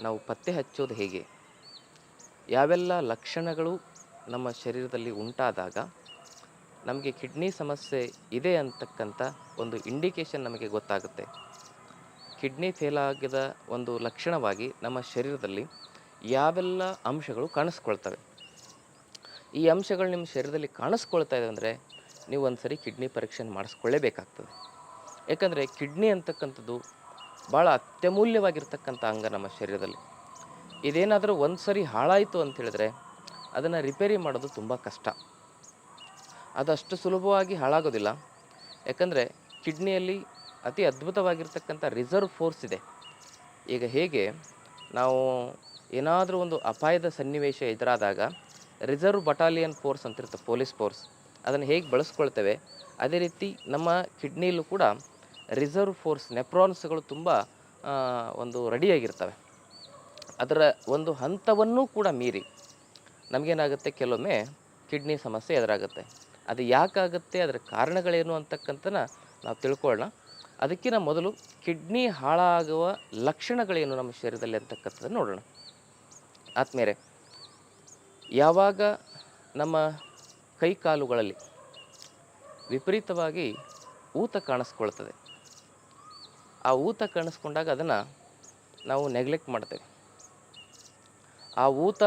ನಾವು ಪತ್ತೆ ಹಚ್ಚೋದು ಹೇಗೆ? ಯಾವೆಲ್ಲ ಲಕ್ಷಣಗಳು ನಮ್ಮ ಶರೀರದಲ್ಲಿ ಉಂಟಾದಾಗ ನಮಗೆ ಕಿಡ್ನಿ ಸಮಸ್ಯೆ ಇದೆ ಅಂತಕ್ಕಂಥ ಒಂದು ಇಂಡಿಕೇಶನ್ ನಮಗೆ ಗೊತ್ತಾಗುತ್ತೆ. ಕಿಡ್ನಿ ಫೇಲ್ ಆಗಿದ ಒಂದು ಲಕ್ಷಣವಾಗಿ ನಮ್ಮ ಶರೀರದಲ್ಲಿ ಯಾವೆಲ್ಲ ಅಂಶಗಳು ಕಾಣಿಸ್ಕೊಳ್ತವೆ? ಈ ಅಂಶಗಳು ನಿಮ್ಮ ಶರೀರದಲ್ಲಿ ಕಾಣಿಸ್ಕೊಳ್ತಾ ಇದೆ ಅಂದರೆ ನೀವು ಒಂದು ಸರಿ ಕಿಡ್ನಿ ಪರೀಕ್ಷೆ ಮಾಡಿಸ್ಕೊಳ್ಳೇಬೇಕಾಗ್ತದೆ. ಯಾಕಂದರೆ ಕಿಡ್ನಿ ಅಂತಕ್ಕಂಥದ್ದು ಭಾಳ ಅತ್ಯಮೂಲ್ಯವಾಗಿರ್ತಕ್ಕಂಥ ಅಂಗ ನಮ್ಮ ಶರೀರದಲ್ಲಿ. ಇದೇನಾದರೂ ಒಂದು ಸರಿ ಹಾಳಾಯಿತು ಅಂತ ಹೇಳಿದ್ರೆ ಅದನ್ನು ರಿಪೇರಿ ಮಾಡೋದು ತುಂಬ ಕಷ್ಟ. ಅದಷ್ಟು ಸುಲಭವಾಗಿ ಹಾಳಾಗೋದಿಲ್ಲ. ಯಾಕಂದರೆ ಕಿಡ್ನಿಯಲ್ಲಿ ಅತಿ ಅದ್ಭುತವಾಗಿರ್ತಕ್ಕಂಥ ರಿಸರ್ವ್ ಫೋರ್ಸ್ ಇದೆ. ಈಗ ಹೇಗೆ ನಾವು ಏನಾದರೂ ಒಂದು ಅಪಾಯದ ಸನ್ನಿವೇಶ ಎದುರಾದಾಗ ರಿಸರ್ವ್ ಬಟಾಲಿಯನ್ ಫೋರ್ಸ್ ಅಂತಿರುತ್ತೆ, ಪೊಲೀಸ್ ಫೋರ್ಸ್. ಅದನ್ನು ಹೇಗೆ ಬಳಸ್ಕೊಳ್ತೇವೆ, ಅದೇ ರೀತಿ ನಮ್ಮ ಕಿಡ್ನಿಯಲ್ಲೂ ಕೂಡ ರಿಸರ್ವ್ ಫೋರ್ಸ್ ನೆಪ್ರಾನ್ಸ್ಗಳು ತುಂಬ ಒಂದು ರೆಡಿಯಾಗಿರ್ತವೆ. ಅದರ ಒಂದು ಹಂತವನ್ನೂ ಕೂಡ ಮೀರಿ ನಮಗೇನಾಗುತ್ತೆ? ಕೆಲವೊಮ್ಮೆ ಕಿಡ್ನಿ ಸಮಸ್ಯೆ ಎದುರಾಗುತ್ತೆ. ಅದು ಯಾಕಾಗುತ್ತೆ? ಅದರ ಕಾರಣಗಳೇನು ಅಂತಕ್ಕಂಥನ ನಾವು ತಿಳ್ಕೊಳ್ಳೋಣ. ಅದಕ್ಕಿಂತ ಮೊದಲು ಕಿಡ್ನಿ ಹಾಳಾಗುವ ಲಕ್ಷಣಗಳೇನು ನಮ್ಮ ಶರೀರದಲ್ಲಿ ಅಂತಕ್ಕಂಥದ್ದನ್ನು ನೋಡೋಣ. ಆತ್ಮೇರೆ ಯಾವಾಗ ನಮ್ಮ ಕೈ ಕಾಲುಗಳಲ್ಲಿ ವಿಪರೀತವಾಗಿ ಊತ ಕಾಣಿಸ್ಕೊಳ್ತದೆ ಆ ಊತ ಕಾಣಿಸ್ಕೊಂಡಾಗ ಅದನ್ನು ನಾವು ನೆಗ್ಲೆಕ್ಟ್ ಮಾಡ್ತೇವೆ. ಆ ಊತ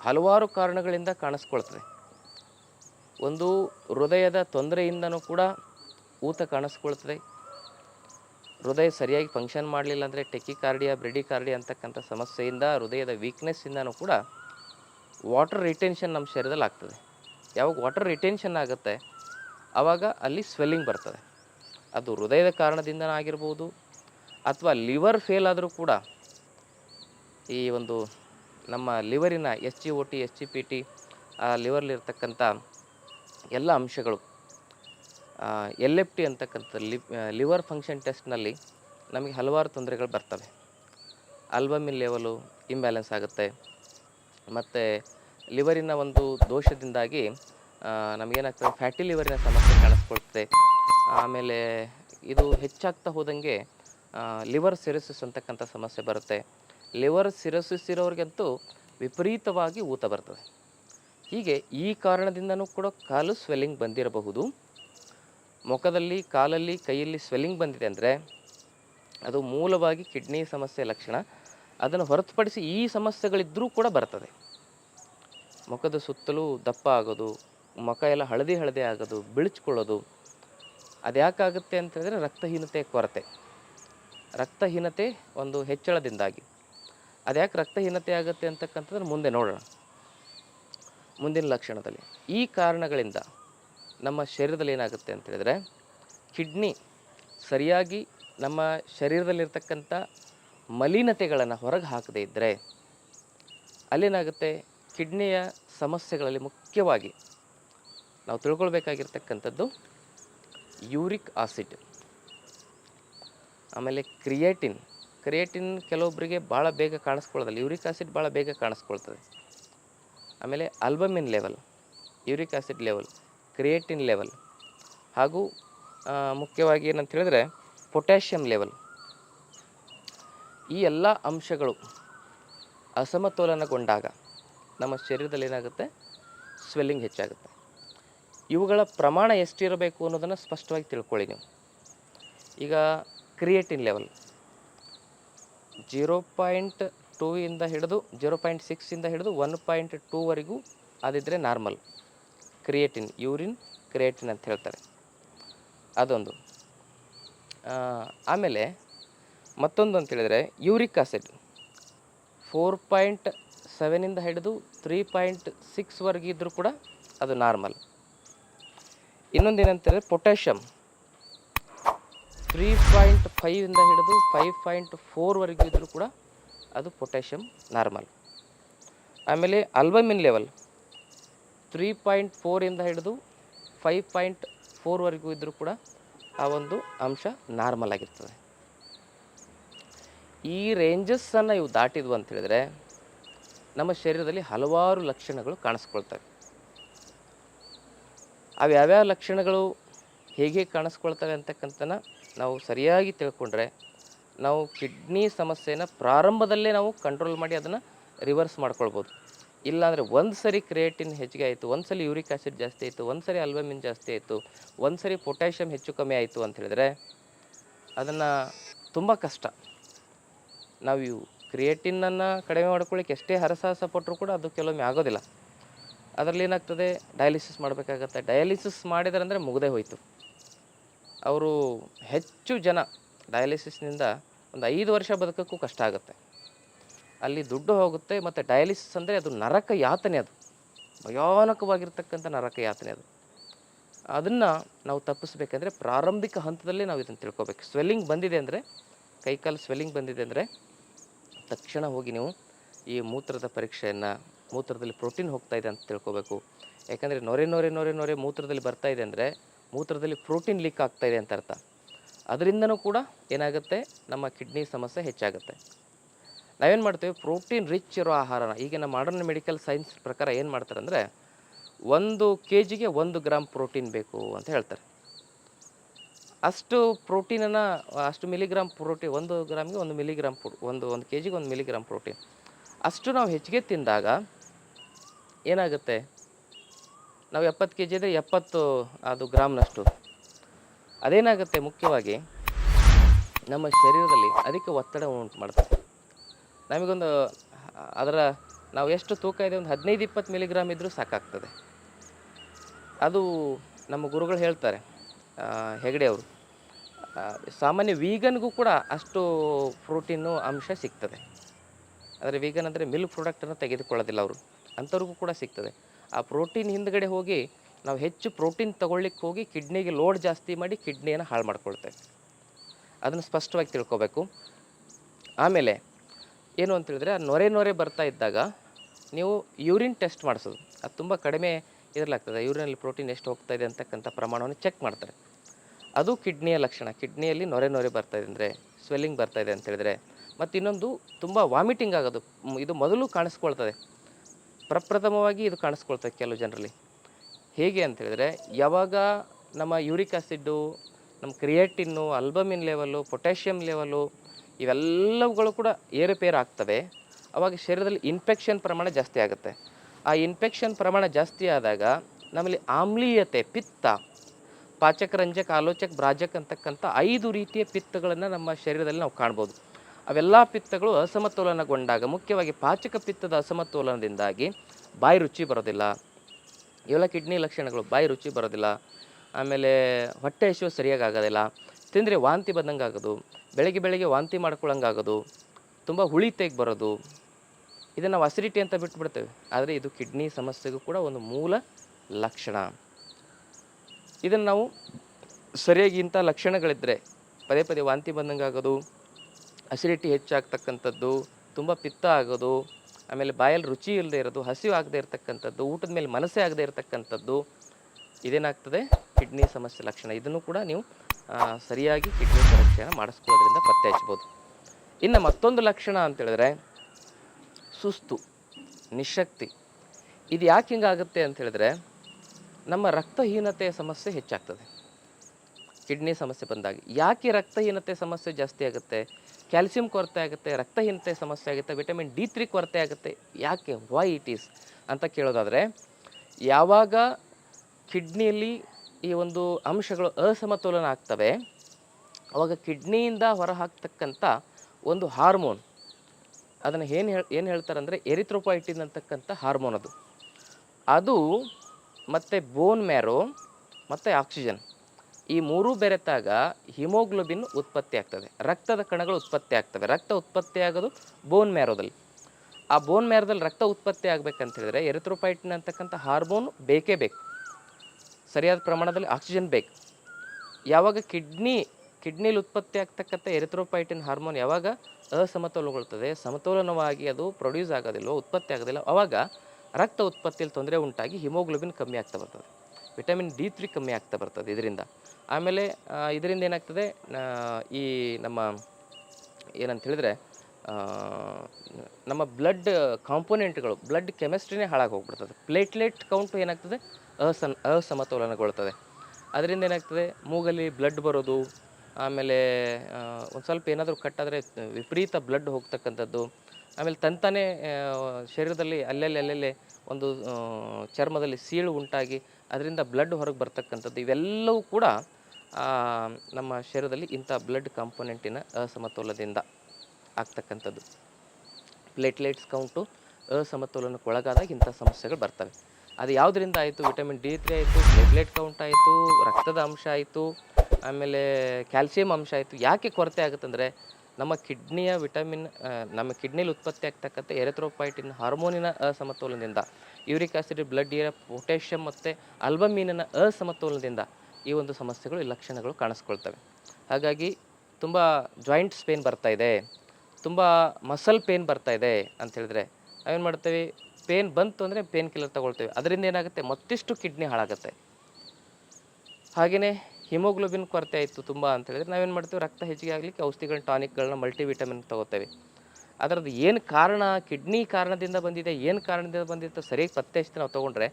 ಹಲವಾರು ಕಾರಣಗಳಿಂದ ಕಾಣಿಸ್ಕೊಳ್ತದೆ. ಒಂದು ಹೃದಯದ ತೊಂದರೆಯಿಂದನೂ ಕೂಡ ಊತ ಕಾಣಿಸ್ಕೊಳ್ತದೆ. ಹೃದಯ ಸರಿಯಾಗಿ ಫಂಕ್ಷನ್ ಮಾಡಲಿಲ್ಲ ಅಂದರೆ ಟೆಕಿಕಾರ್ಡಿಯಾ ಬ್ರೆಡಿಕಾರ್ಡಿಯಾ ಅಂತಕ್ಕಂಥ ಸಮಸ್ಯೆಯಿಂದ, ಹೃದಯದ ವೀಕ್ನೆಸ್ಸಿಂದನೂ ಕೂಡ ವಾಟರ್ ರಿಟೆನ್ಷನ್ ನಮ್ಮ ಶರೀರದಲ್ಲಿ ಆಗ್ತದೆ. ಯಾವಾಗ ವಾಟರ್ ರಿಟೆನ್ಷನ್ ಆಗುತ್ತೆ ಆವಾಗ ಅಲ್ಲಿ ಸ್ವೆಲ್ಲಿಂಗ್ ಬರ್ತದೆ. ಅದು ಹೃದಯದ ಕಾರಣದಿಂದನೂ ಆಗಿರ್ಬೋದು ಅಥವಾ ಲಿವರ್ ಫೇಲ್ ಆದರೂ ಕೂಡ ಈ ಒಂದು ನಮ್ಮ ಲಿವರಿನ S G O T, S G P T, ಆ ಲಿವರ್ಲಿರ್ತಕ್ಕಂಥ ಎಲ್ಲ ಅಂಶಗಳು ಎಲ್ ಎಫ್ ಟಿ ಅಂತಕ್ಕಂಥ ಲಿ ಲಿವರ್ ಫಂಕ್ಷನ್ ಟೆಸ್ಟ್ನಲ್ಲಿ ನಮಗೆ ಹಲವಾರು ತೊಂದರೆಗಳು ಬರ್ತವೆ. ಆಲ್ಬಮಿನ್ ಲೆವೆಲು ಇಂಬ್ಯಾಲೆನ್ಸ್ ಆಗುತ್ತೆ. ಮತ್ತು ಲಿವರಿನ ಒಂದು ದೋಷದಿಂದಾಗಿ ನಮಗೇನಾಗ್ತದೆ, ಫ್ಯಾಟಿ ಲಿವರಿನ ಸಮಸ್ಯೆ ಕಾಣಿಸ್ಕೊಳ್ತದೆ. ಆಮೇಲೆ ಇದು ಹೆಚ್ಚಾಗ್ತಾ ಹೋದಂಗೆ ಲಿವರ್ ಸಿರೋಸಿಸ್ ಅಂತಕ್ಕಂಥ ಸಮಸ್ಯೆ ಬರುತ್ತೆ. ಲಿವರ್ ಸಿರೋಸಿಸ್ ಇರೋರಿಗಂತೂ ವಿಪರೀತವಾಗಿ ಊತ ಬರ್ತದೆ. ಹೀಗೆ ಈ ಕಾರಣದಿಂದನೂ ಕೂಡ ಕಾಲು ಸ್ವೆಲ್ಲಿಂಗ್ ಬಂದಿರಬಹುದು. ಮುಖದಲ್ಲಿ, ಕಾಲಲ್ಲಿ, ಕೈಯಲ್ಲಿ ಸ್ವೆಲ್ಲಿಂಗ್ ಬಂದಿದೆ ಅಂದರೆ ಅದು ಮೂಲವಾಗಿ ಕಿಡ್ನಿ ಸಮಸ್ಯೆ ಲಕ್ಷಣ. ಅದನ್ನು ಹೊರತುಪಡಿಸಿ ಈ ಸಮಸ್ಯೆಗಳಿದ್ದರೂ ಕೂಡ ಬರ್ತದೆ. ಮುಖದ ಸುತ್ತಲೂ ದಪ್ಪ ಆಗೋದು, ಮುಖ ಎಲ್ಲ ಹಳದಿ ಹಳದಿ ಆಗೋದು, ಬಿಳಿಚ್ಕೊಳ್ಳೋದು ಅದು ಯಾಕಾಗುತ್ತೆ ಅಂತ ಹೇಳಿದ್ರೆ ರಕ್ತಹೀನತೆ ಕೊರತೆ. ರಕ್ತಹೀನತೆ ಒಂದು ಹೆಚ್ಚಳದಿಂದಾಗಿ. ಅದ್ಯಾಕೆ ರಕ್ತಹೀನತೆ ಆಗುತ್ತೆ ಅಂತಕ್ಕಂಥದ್ದು ಮುಂದೆ ನೋಡೋಣ. ಮುಂದಿನ ಲಕ್ಷಣದಲ್ಲಿ. ಈ ಕಾರಣಗಳಿಂದ ನಮ್ಮ ಶರೀರದಲ್ಲಿ ಏನಾಗುತ್ತೆ ಅಂತ ಹೇಳಿದ್ರೆ, ಕಿಡ್ನಿ ಸರಿಯಾಗಿ ನಮ್ಮ ಶರೀರದಲ್ಲಿರ್ತಕ್ಕಂಥ ಮಲಿನತೆಗಳನ್ನು ಹೊರಗೆ ಹಾಕದೇ ಇದ್ದರೆ ಅಲ್ಲೇನಾಗುತ್ತೆ? ಕಿಡ್ನಿಯ ಸಮಸ್ಯೆಗಳಲ್ಲಿ ಮುಖ್ಯವಾಗಿ ನಾವು ತಿಳ್ಕೊಳ್ಬೇಕಾಗಿರ್ತಕ್ಕಂಥದ್ದು ಯೂರಿಕ್ ಆಸಿಡ್. ಆಮೇಲೆ ಕ್ರಿಯೇಟಿನ್ ಕ್ರಿಯೇಟಿನ್ ಕೆಲವೊಬ್ಬರಿಗೆ ಭಾಳ ಬೇಗ ಕಾಣಿಸ್ಕೊಳ್ಳೋದಿಲ್ಲ. ಯೂರಿಕ್ ಆಸಿಡ್ ಭಾಳ ಬೇಗ ಕಾಣಿಸ್ಕೊಳ್ತದೆ. ಆಮೇಲೆ albumin level, uric acid level, creatine level, ಹಾಗೂ ಮುಖ್ಯವಾಗಿ ಏನಂತ ಹೇಳಿದ್ರೆ ಪೊಟ್ಯಾಷಿಯಂ ಲೆವೆಲ್. ಈ ಎಲ್ಲ ಅಂಶಗಳು ಅಸಮತೋಲನಗೊಂಡಾಗ ನಮ್ಮ ಶರೀರದಲ್ಲಿ ಏನಾಗುತ್ತೆ? ಸ್ವೆಲ್ಲಿಂಗ್ ಹೆಚ್ಚಾಗುತ್ತೆ. ಇವುಗಳ ಪ್ರಮಾಣ ಎಷ್ಟಿರಬೇಕು ಅನ್ನೋದನ್ನು ಸ್ಪಷ್ಟವಾಗಿ ತಿಳ್ಕೊಳ್ಳಿ ನೀವು. ಈಗ creatinine level zero point two ಇಂದ ಹಿಡಿದು ಜೀರೋ ಪಾಯಿಂಟ್ ಸಿಕ್ಸಿಂದ ಹಿಡಿದು ಒನ್ ಪಾಯಿಂಟ್ ಟೂವರೆಗೂ ಅದಿದ್ದರೆ ನಾರ್ಮಲ್ ಕ್ರಿಯೇಟಿನ್ ಯೂರಿನ್ ಕ್ರಿಯೇಟಿನ್ ಅಂತ ಹೇಳ್ತಾರೆ. ಅದೊಂದು. ಆಮೇಲೆ ಮತ್ತೊಂದು ಅಂತೇಳಿದರೆ ಯೂರಿಕ್ ಆಸಿಡ್ ಫೋರ್ ಪಾಯಿಂಟ್ ಸೆವೆನಿಂದ ಹಿಡಿದು ತ್ರೀ ಪಾಯಿಂಟ್ ಸಿಕ್ಸ್ವರೆಗಿದ್ದರೂ ಕೂಡ ಅದು ನಾರ್ಮಲ್ ಇನ್ನೊಂದು ಏನಂತಂದರೆ ಪೊಟ್ಯಾಷಿಯಮ್ ತ್ರೀ ಪಾಯಿಂಟ್ ಫೈವಿಂದ ಹಿಡಿದು ಫೈವ್ ಪಾಯಿಂಟ್ ಫೋರ್ವರೆಗೂ ಇದ್ದರೂ ಕೂಡ ಅದು ಪೊಟ್ಯಾಷಿಯಮ್ ನಾರ್ಮಲ್ ಆಮೇಲೆ ಅಲ್ಬಮಿನ್ ಲೆವೆಲ್ ತ್ರೀ ಪಾಯಿಂಟ್ ಫೋರಿಂದ ಹಿಡಿದು ಫೈವ್ ಪಾಯಿಂಟ್ ಫೋರ್ವರೆಗೂ ಇದ್ದರೂ ಕೂಡ ಆ ಒಂದು ಅಂಶ ನಾರ್ಮಲ್ ಆಗಿರ್ತದೆ. ಈ ರೇಂಜಸ್ಸನ್ನು ಇವು ದಾಟಿದ್ವು ಅಂತ ಹೇಳಿದ್ರೆ ನಮ್ಮ ಶರೀರದಲ್ಲಿ ಹಲವಾರು ಲಕ್ಷಣಗಳು ಕಾಣಿಸ್ಕೊಳ್ತವೆ. ಅವು ಯಾವ್ಯಾವ ಲಕ್ಷಣಗಳು ಹೇಗೆ ಕಾಣಿಸ್ಕೊಳ್ತವೆ ಅಂತಕ್ಕಂಥನ ನಾವು ಸರಿಯಾಗಿ ತಿಳ್ಕೊಂಡ್ರೆ ನಾವು ಕಿಡ್ನಿ ಸಮಸ್ಯೆನ ಪ್ರಾರಂಭದಲ್ಲೇ ನಾವು ಕಂಟ್ರೋಲ್ ಮಾಡಿ ಅದನ್ನು ರಿವರ್ಸ್ ಮಾಡ್ಕೊಳ್ಬೋದು. ಇಲ್ಲಾಂದರೆ ಒಂದು ಸರಿ ಕ್ರಿಯೇಟಿನ್ ಹೆಚ್ಚಿಗೆ ಆಯಿತು, ಒಂದು ಸಲ ಯೂರಿಕ್ ಆಸಿಡ್ ಜಾಸ್ತಿ ಆಯಿತು, ಒಂದು ಸರಿ ಅಲ್ಬಮಿನ್ ಜಾಸ್ತಿ ಆಯಿತು, ಒಂದು ಸರಿ ಪೊಟ್ಯಾಷಿಯಮ್ ಹೆಚ್ಚು ಕಮ್ಮಿ ಆಯಿತು ಅಂತ ಹೇಳಿದ್ರೆ ಅದನ್ನು ತುಂಬ ಕಷ್ಟ. ನಾವು ಇವು ಕ್ರಿಯೇಟಿನನ್ನು ಕಡಿಮೆ ಮಾಡ್ಕೊಳ್ಳಿಕ್ಕೆ ಎಷ್ಟೇ ಹರಸಾಹಸ ಪಟ್ಟರೂ ಕೂಡ ಅದು ಕೆಲವೊಮ್ಮೆ ಆಗೋದಿಲ್ಲ. ಅದರಲ್ಲಿ ಏನಾಗ್ತದೆ ಡಯಾಲಿಸಿಸ್ ಮಾಡಬೇಕಾಗತ್ತೆ. ಡಯಾಲಿಸಿಸ್ ಮಾಡಿದ್ರೆ ಅಂದರೆ ಮುಗದೆ ಹೋಯಿತು. ಅವರು ಹೆಚ್ಚು ಜನ ಡಯಾಲಿಸಿಸ್ನಿಂದ ಒಂದು ಐದು ವರ್ಷ ಬದುಕಕ್ಕೂ ಕಷ್ಟ ಆಗುತ್ತೆ. ಅಲ್ಲಿ ದುಡ್ಡು ಹೋಗುತ್ತೆ ಮತ್ತು ಡಯಾಲಿಸಿಸ್ ಅಂದರೆ ಅದು ನರಕ ಯಾತನೆ ಅದು. ಭಯಾನಕವಾಗಿರ್ತಕ್ಕಂಥ ನರಕ ಯಾತನೆ ಅದು. ಅದನ್ನು ನಾವು ತಪ್ಪಿಸ್ಬೇಕಂದ್ರೆ ಪ್ರಾರಂಭಿಕ ಹಂತದಲ್ಲೇ ನಾವು ಇದನ್ನು ತಿಳ್ಕೊಬೇಕು. ಸ್ವೆಲ್ಲಿಂಗ್ ಬಂದಿದೆ ಅಂದರೆ, ಕೈಕಾಲು ಸ್ವೆಲ್ಲಿಂಗ್ ಬಂದಿದೆ ಅಂದರೆ ತಕ್ಷಣ ಹೋಗಿ ನೀವು ಈ ಮೂತ್ರದ ಪರೀಕ್ಷೆಯನ್ನು, ಮೂತ್ರದಲ್ಲಿ ಪ್ರೋಟೀನ್ ಹೋಗ್ತಾ ಇದೆ ಅಂತ ತಿಳ್ಕೊಬೇಕು. ಯಾಕಂದರೆ ನೊರೆ ನೊರೆ ನೊರೆ ನೊರೆ ಮೂತ್ರದಲ್ಲಿ ಬರ್ತಾ ಇದೆ ಅಂದರೆ ಮೂತ್ರದಲ್ಲಿ ಪ್ರೋಟೀನ್ ಲೀಕ್ ಆಗ್ತಾ ಇದೆ ಅಂತ ಅರ್ಥ. ಅದರಿಂದನೂ ಕೂಡ ಏನಾಗುತ್ತೆ? ನಮ್ಮ ಕಿಡ್ನಿ ಸಮಸ್ಯೆ ಹೆಚ್ಚಾಗುತ್ತೆ. ನಾವೇನು ಮಾಡ್ತೀವಿ? ಪ್ರೋಟೀನ್ ರಿಚ್ ಇರೋ ಆಹಾರನ ಈಗಿನ ಮಾಡರ್ನ್ ಮೆಡಿಕಲ್ ಸೈನ್ಸ್ ಪ್ರಕಾರ ಏನು ಮಾಡ್ತಾರೆ ಅಂದರೆ, ಒಂದು ಕೆ ಜಿಗೆ ಒಂದು ಗ್ರಾಮ್ ಪ್ರೋಟೀನ್ ಬೇಕು ಅಂತ ಹೇಳ್ತಾರೆ. ಅಷ್ಟು ಪ್ರೋಟೀನನ್ನು, ಅಷ್ಟು ಮಿಲಿಗ್ರಾಮ್ ಪ್ರೋಟೀನ್, ಒಂದು ಗ್ರಾಮ್ಗೆ ಒಂದು ಮಿಲಿಗ್ರಾಮ್ ಪ್ರೊ, ಒಂದು ಒಂದು ಕೆ ಜಿಗೆ ಒಂದು ಮಿಲಿಗ್ರಾಮ್ ಪ್ರೋಟೀನ್. ಅಷ್ಟು ನಾವು ಹೆಚ್ಚಿಗೆ ತಿಂದಾಗ ಏನಾಗುತ್ತೆ? ನಾವು ಎಪ್ಪತ್ತು ಕೆ ಜಿ ಇದ್ದರೆ ಎಪ್ಪತ್ತು, ಅದು ಗ್ರಾಮ್ನಷ್ಟು. ಅದೇನಾಗುತ್ತೆ ಮುಖ್ಯವಾಗಿ, ನಮ್ಮ ಶರೀರದಲ್ಲಿ ಅದಕ್ಕೆ ಒತ್ತಡ ಉಂಟು ಮಾಡ್ತದೆ. ನಮಗೊಂದು, ಅದರ, ನಾವು ಎಷ್ಟು ತೂಕ ಇದೆ, ಒಂದು ಹದಿನೈದು ಇಪ್ಪತ್ತು ಮಿಲಿಗ್ರಾಮ್ ಇದ್ದರೂ ಸಾಕಾಗ್ತದೆ. ಅದು ನಮ್ಮ ಗುರುಗಳು ಹೇಳ್ತಾರೆ ಹೆಗಡೆ ಅವರು. ಸಾಮಾನ್ಯ ವೀಗನ್ಗೂ ಕೂಡ ಅಷ್ಟು ಪ್ರೋಟೀನು ಅಂಶ ಸಿಗ್ತದೆ. ಆದರೆ ವೀಗನ್ ಅಂದರೆ ಮಿಲ್ಕ್ ಪ್ರಾಡಕ್ಟನ್ನು ತೆಗೆದುಕೊಳ್ಳೋದಿಲ್ಲ ಅವರು. ಅಂಥವ್ರಿಗೂ ಕೂಡ ಸಿಗ್ತದೆ. ಆ ಪ್ರೋಟೀನ್ ಹಿಂದ್ಗಡೆ ಹೋಗಿ ನಾವು ಹೆಚ್ಚು ಪ್ರೋಟೀನ್ ತಗೊಳ್ಳಿಕ್ಕೆ ಹೋಗಿ ಕಿಡ್ನಿಗೆ ಲೋಡ್ ಜಾಸ್ತಿ ಮಾಡಿ ಕಿಡ್ನಿಯನ್ನು ಹಾಳು ಮಾಡ್ಕೊಳ್ತೇವೆ ಅದನ್ನು ಸ್ಪಷ್ಟವಾಗಿ ತಿಳ್ಕೊಬೇಕು. ಆಮೇಲೆ ಏನು ಅಂತ ಹೇಳಿದ್ರೆ ಆ ನೊರೆ ನೊರೆ ಬರ್ತಾ ಇದ್ದಾಗ ನೀವು ಯೂರಿನ್ ಟೆಸ್ಟ್ ಮಾಡಿಸೋದು. ಅದು ತುಂಬ ಕಡಿಮೆ ಇದರಲ್ಲಾಗ್ತದೆ ಯೂರಿನಲ್ಲಿ ಪ್ರೋಟೀನ್ ಎಷ್ಟು ಹೋಗ್ತಾ ಇದೆ ಅಂತಕ್ಕಂಥ ಪ್ರಮಾಣವನ್ನು ಚೆಕ್ ಮಾಡ್ತಾರೆ. ಅದು ಕಿಡ್ನಿಯ ಲಕ್ಷಣ. ಕಿಡ್ನಿಯಲ್ಲಿ ನೊರೆ ನೊರೆ ಬರ್ತಾ ಇದೆ ಅಂದರೆ ಸ್ವೆಲ್ಲಿಂಗ್ ಬರ್ತಾ ಇದೆ ಅಂತ ಹೇಳಿದ್ರೆ. ಮತ್ತು ಇನ್ನೊಂದು ತುಂಬ ವಾಮಿಟಿಂಗ್ ಆಗೋದು. ಇದು ಮೊದಲು ಕಾಣಿಸ್ಕೊಳ್ತದೆ. ಪ್ರಪ್ರಥಮವಾಗಿ ಇದು ಕಾಣಿಸ್ಕೊಳ್ತದೆ ಕೆಲವು ಜನರಲ್ಲಿ. ಹೇಗೆ ಅಂತ ಹೇಳಿದ್ರೆ, ಯಾವಾಗ ನಮ್ಮ ಯೂರಿಕ್ ಆಸಿಡ್ಡು, ನಮ್ಮ creatine albumin level potassium level ಇವೆಲ್ಲವುಗಳು ಕೂಡ ಏರುಪೇರು ಆಗ್ತವೆ. ಅವಾಗ ಶರೀರದಲ್ಲಿ ಇನ್ಫೆಕ್ಷನ್ ಪ್ರಮಾಣ ಜಾಸ್ತಿ ಆಗುತ್ತೆ. ಆ ಇನ್ಫೆಕ್ಷನ್ ಪ್ರಮಾಣ ಜಾಸ್ತಿ ಆದಾಗ ನಮ್ಮಲ್ಲಿ ಆಮ್ಲೀಯತೆ, ಪಿತ್ತ, ಪಾಚಕರಂಜಕ, ಆಲೋಚಕ, ಬ್ರಾಜಕ ಅಂತಕ್ಕಂಥ ಐದು ರೀತಿಯ ಪಿತ್ತಗಳನ್ನು ನಮ್ಮ ಶರೀರದಲ್ಲಿ ನಾವು ಕಾಣ್ಬೋದು. ಅವೆಲ್ಲ ಪಿತ್ತಗಳು ಅಸಮತೋಲನಗೊಂಡಾಗ, ಮುಖ್ಯವಾಗಿ ಪಾಚಕ ಪಿತ್ತದ ಅಸಮತೋಲನದಿಂದಾಗಿ ಬಾಯಿ ರುಚಿ ಬರೋದಿಲ್ಲ. ಇವೆಲ್ಲ ಕಿಡ್ನಿ ಲಕ್ಷಣಗಳು, ಬಾಯಿ ರುಚಿ ಬರೋದಿಲ್ಲ. ಆಮೇಲೆ ಹೊಟ್ಟೆ ಹಸಿವು ಸರಿಯಾಗಿ ಆಗೋದಿಲ್ಲ ತಿಂದರೆ ವಾಂತಿ ಬಂದಂಗೆ ಆಗೋದು ಬೆಳಗ್ಗೆ ಬೆಳಗ್ಗೆ ವಾಂತಿ ಮಾಡ್ಕೊಳಂಗೆ ಆಗೋದು ತುಂಬ ಹುಳಿ ತೆಗೆ ಬರೋದು. ಇದನ್ನು ನಾವು ಅಸಿಡಿಟಿ ಅಂತ ಬಿಟ್ಬಿಡ್ತೇವೆ ಆದರೆ ಇದು ಕಿಡ್ನಿ ಸಮಸ್ಯೆಗೂ ಕೂಡ ಒಂದು ಮೂಲ ಲಕ್ಷಣ. ಇದನ್ನು ನಾವು ಸರಿಯಾಗಿ ಇಂಥ ಲಕ್ಷಣಗಳಿದ್ದರೆ ಪದೇ ಪದೇ ವಾಂತಿ ಬಂದಂಗೆ ಆಗೋದು ಅಸಿಡಿಟಿ ಹೆಚ್ಚಾಗ್ತಕ್ಕಂಥದ್ದು, ತುಂಬ ಪಿತ್ತ ಆಗೋದು, ಆಮೇಲೆ ಬಾಯಲ್ಲಿ ರುಚಿ ಇಲ್ಲದೆ ಇರೋದು, ಹಸಿವು ಆಗದೆ ಇರತಕ್ಕಂಥದ್ದು, ಊಟದ ಮೇಲೆ ಮನಸ್ಸೇ ಆಗದೆ ಇರತಕ್ಕಂಥದ್ದು, ಇದೇನಾಗ್ತದೆ? ಕಿಡ್ನಿ ಸಮಸ್ಯೆ ಲಕ್ಷಣ. ಇದನ್ನು ಕೂಡ ನೀವು ಸರಿಯಾಗಿ ಕಿಡ್ನಿ ಪರೀಕ್ಷೆಯನ್ನು ಮಾಡಿಸ್ಕೊಳ್ಳೋದ್ರಿಂದ ಪತ್ತೆ ಹಚ್ಬೋದು. ಇನ್ನು ಮತ್ತೊಂದು ಲಕ್ಷಣ ಅಂತೇಳಿದ್ರೆ ಸುಸ್ತು, ನಿಶಕ್ತಿ. ಇದು ಯಾಕೆ ಹಿಂಗಾಗುತ್ತೆ ಅಂತ ಹೇಳಿದ್ರೆ, ನಮ್ಮ ರಕ್ತಹೀನತೆಯ ಸಮಸ್ಯೆ ಹೆಚ್ಚಾಗ್ತದೆ. ಕಿಡ್ನಿ ಸಮಸ್ಯೆ ಬಂದಾಗ. ಯಾಕೆ ರಕ್ತಹೀನತೆ ಸಮಸ್ಯೆ ಜಾಸ್ತಿ ಆಗುತ್ತೆ? ಕ್ಯಾಲ್ಸಿಯಂ ಕೊರತೆ ಆಗುತ್ತೆ, ರಕ್ತಹೀನತೆ ಸಮಸ್ಯೆ ಆಗುತ್ತೆ, ವಿಟಮಿನ್ ಡಿ ತ್ರೀ ಕೊರತೆ ಆಗುತ್ತೆ. ಯಾಕೆ? ವೈ ಇಟ್ ಈಸ್ ಅಂತ ಕೇಳೋದಾದರೆ, ಯಾವಾಗ ಕಿಡ್ನಿಯಲ್ಲಿ ಈ ಒಂದು ಅಂಶಗಳು ಅಸಮತೋಲನ ಆಗ್ತವೆ, ಅವಾಗ ಕಿಡ್ನಿಯಿಂದ ಹೊರಹಾಕ್ತಕ್ಕಂಥ ಒಂದು ಹಾರ್ಮೋನ್, ಅದನ್ನು ಏನು ಹೇಳಿ, ಏನು ಹೇಳ್ತಾರೆ ಅಂದರೆ ಎರಿಥ್ರೋಪಾಯಿಟಿನ್ ಅಂತಕ್ಕಂಥ ಹಾರ್ಮೋನ್ ಅದು. ಅದು ಮತ್ತು ಬೋನ್ ಮ್ಯಾರೋ ಮತ್ತು ಆಕ್ಸಿಜನ್ ಈ ಮೂರೂ ಬೆರೆತಾಗ ಹಿಮೋಗ್ಲೋಬಿನ್ ಉತ್ಪತ್ತಿ ಆಗ್ತದೆ. ರಕ್ತದ ಕಣಗಳು ಉತ್ಪತ್ತಿ ಆಗ್ತವೆ. ರಕ್ತ ಉತ್ಪತ್ತಿ ಆಗೋದು ಬೋನ್ ಮ್ಯಾರೋದಲ್ಲಿ ಆ ಬೋನ್ ಮ್ಯಾರೋದಲ್ಲಿ ರಕ್ತ ಉತ್ಪತ್ತಿ ಆಗ್ಬೇಕಂತ ಹೇಳಿದ್ರೆ ಎರಿಥ್ರೋಪಾಯಿಟಿನ್ ಅಂತಕ್ಕಂಥ ಹಾರ್ಮೋನ್ ಬೇಕೇ ಬೇಕು. ಸರಿಯಾದ ಪ್ರಮಾಣದಲ್ಲಿ ಆಕ್ಸಿಜನ್ ಬೇಕು. ಯಾವಾಗ ಕಿಡ್ನಿ ಕಿಡ್ನಿಲಿ ಉತ್ಪತ್ತಿ ಆಗ್ತಕ್ಕಂಥ ಎರಿಥ್ರೋಪೈಟಿನ್ ಹಾರ್ಮೋನ್ ಯಾವಾಗ ಅಸಮತೋಲನಗೊಳ್ತದೆ ಸಮತೋಲನವಾಗಿ ಅದು ಪ್ರೊಡ್ಯೂಸ್ ಆಗೋದಿಲ್ಲ ಉತ್ಪತ್ತಿ ಆಗೋದಿಲ್ಲ, ಅವಾಗ ರಕ್ತ ಉತ್ಪತ್ತಿಯಲ್ಲಿ ತೊಂದರೆ ಉಂಟಾಗಿ ಹಿಮೋಗ್ಲೋಬಿನ್ ಕಮ್ಮಿ ಆಗ್ತಾ ಬರ್ತದೆ. ವಿಟಮಿನ್ ಡಿ ತ್ರೀ ಕಮ್ಮಿ ಆಗ್ತಾ ಬರ್ತದೆ ಇದರಿಂದ. ಆಮೇಲೆ ಇದರಿಂದ ಏನಾಗ್ತದೆ ಈ ನಮ್ಮ, ಏನಂತ ಹೇಳಿದ್ರೆ ನಮ್ಮ ಬ್ಲಡ್ ಕಾಂಪೋನೆಂಟ್ಗಳು, ಬ್ಲಡ್ ಕೆಮಿಸ್ಟ್ರಿನೇ ಹಾಳಾಗಿ ಹೋಗ್ಬಿಡ್ತದೆ. ಪ್ಲೇಟ್ಲೆಟ್ ಕೌಂಟು ಏನಾಗ್ತದೆ ಅಸನ್ ಅಸಮತೋಲನಗೊಳ್ತದೆ. ಅದರಿಂದ ಏನಾಗ್ತದೆ, ಮೂಗಲ್ಲಿ ಬ್ಲಡ್ ಬರೋದು, ಆಮೇಲೆ ಒಂದು ಸ್ವಲ್ಪ ಏನಾದರೂ ಕಟ್ಟಾದರೆ ವಿಪರೀತ ಬ್ಲಡ್ ಹೋಗ್ತಕ್ಕಂಥದ್ದು, ಆಮೇಲೆ ತಂತಾನೇ ಶರೀರದಲ್ಲಿ ಅಲ್ಲಲ್ಲಿ ಅಲ್ಲಲ್ಲೇ ಒಂದು ಚರ್ಮದಲ್ಲಿ ಸೀಳು ಉಂಟಾಗಿ ಅದರಿಂದ ಬ್ಲಡ್ ಹೊರಗೆ ಬರ್ತಕ್ಕಂಥದ್ದು ಇವೆಲ್ಲವೂ ಕೂಡ ನಮ್ಮ ಶರೀರದಲ್ಲಿ ಇಂಥ ಬ್ಲಡ್ ಕಾಂಪೊನೆಂಟಿನ ಅಸಮತೋಲದಿಂದ ಆಗ್ತಕ್ಕಂಥದ್ದು. ಪ್ಲೇಟ್ಲೆಟ್ಸ್ ಕೌಂಟು ಅಸಮತೋಲನಕ್ಕೆ ಒಳಗಾದಾಗ ಇಂಥ ಸಮಸ್ಯೆಗಳು ಬರ್ತವೆ. ಅದು ಯಾವುದರಿಂದ ಆಯಿತು? ವಿಟಮಿನ್ ಡಿ ತ್ರೀ ಆಯಿತು ಪ್ಲೇಟ್ಲೆಟ್ ಕೌಂಟ್ ಆಯಿತು, ರಕ್ತದ ಅಂಶ ಆಯಿತು, ಆಮೇಲೆ ಕ್ಯಾಲ್ಸಿಯಂ ಅಂಶ ಆಯಿತು. ಯಾಕೆ ಕೊರತೆ ಆಗುತ್ತಂದರೆ, ನಮ್ಮ ಕಿಡ್ನಿಯ ವಿಟಮಿನ್ ನಮ್ಮ ಕಿಡ್ನಿಲಿ ಉತ್ಪತ್ತಿ ಆಗ್ತಕ್ಕಂಥ ಎರೆಥ್ರೋಪೈಟಿನ್ ಹಾರ್ಮೋನಿನ ಅಸಮತೋಲನದಿಂದ ಯೂರಿಕ್ ಆಸಿಡ್, ಬ್ಲಡ್ ಇರ ಪೊಟ್ಯಾಷಿಯಂ ಮತ್ತು ಅಲ್ಬಮೀನಿನ ಅಸಮತೋಲನದಿಂದ ಈ ಒಂದು ಸಮಸ್ಯೆಗಳು, ಈ ಲಕ್ಷಣಗಳು ಕಾಣಿಸ್ಕೊಳ್ತವೆ. ಹಾಗಾಗಿ ತುಂಬ ಜಾಯಿಂಟ್ಸ್ ಪೇನ್ ಬರ್ತಾ ಇದೆ, ತುಂಬ ಮಸಲ್ ಪೇನ್ ಬರ್ತಾ ಇದೆ ಅಂತ ಹೇಳಿದ್ರೆ ನಾವೇನು ಮಾಡ್ತೇವೆ? ಪೇನ್ ಬಂತು ಅಂದರೆ ಪೇನ್ ಕಿಲ್ಲರ್ ತಗೊಳ್ತೇವೆ. ಅದರಿಂದ ಏನಾಗುತ್ತೆ? ಮತ್ತಿಷ್ಟು ಕಿಡ್ನಿ ಹಾಳಾಗುತ್ತೆ. ಹಾಗೆಯೇ ಹಿಮೋಗ್ಲೋಬಿನ್ ಕೊರತೆ ಆಯಿತು ತುಂಬ ಅಂತ ಹೇಳಿದ್ರೆ ನಾವೇನು ಮಾಡ್ತೇವೆ? ರಕ್ತ ಹೆಚ್ಚಿಗೆ ಆಗಲಿಕ್ಕೆ ಔಷಧಿಗಳನ್ನ ಟಾನಿಕ್ಗಳನ್ನ ಮಲ್ಟಿವಿಟಮಿನ್ ತಗೋತೇವೆ ಅದರದ್ದು ಏನು ಕಾರಣ ಕಿಡ್ನಿ ಕಾರಣದಿಂದ ಬಂದಿದೆ, ಏನು ಕಾರಣದಿಂದ ಬಂದಿತ್ತು ಸರಿಯಾಗಿ ಪತ್ತೆ ಹಚ್ಚಿ ನಾವು ತೊಗೊಂಡ್ರೆ,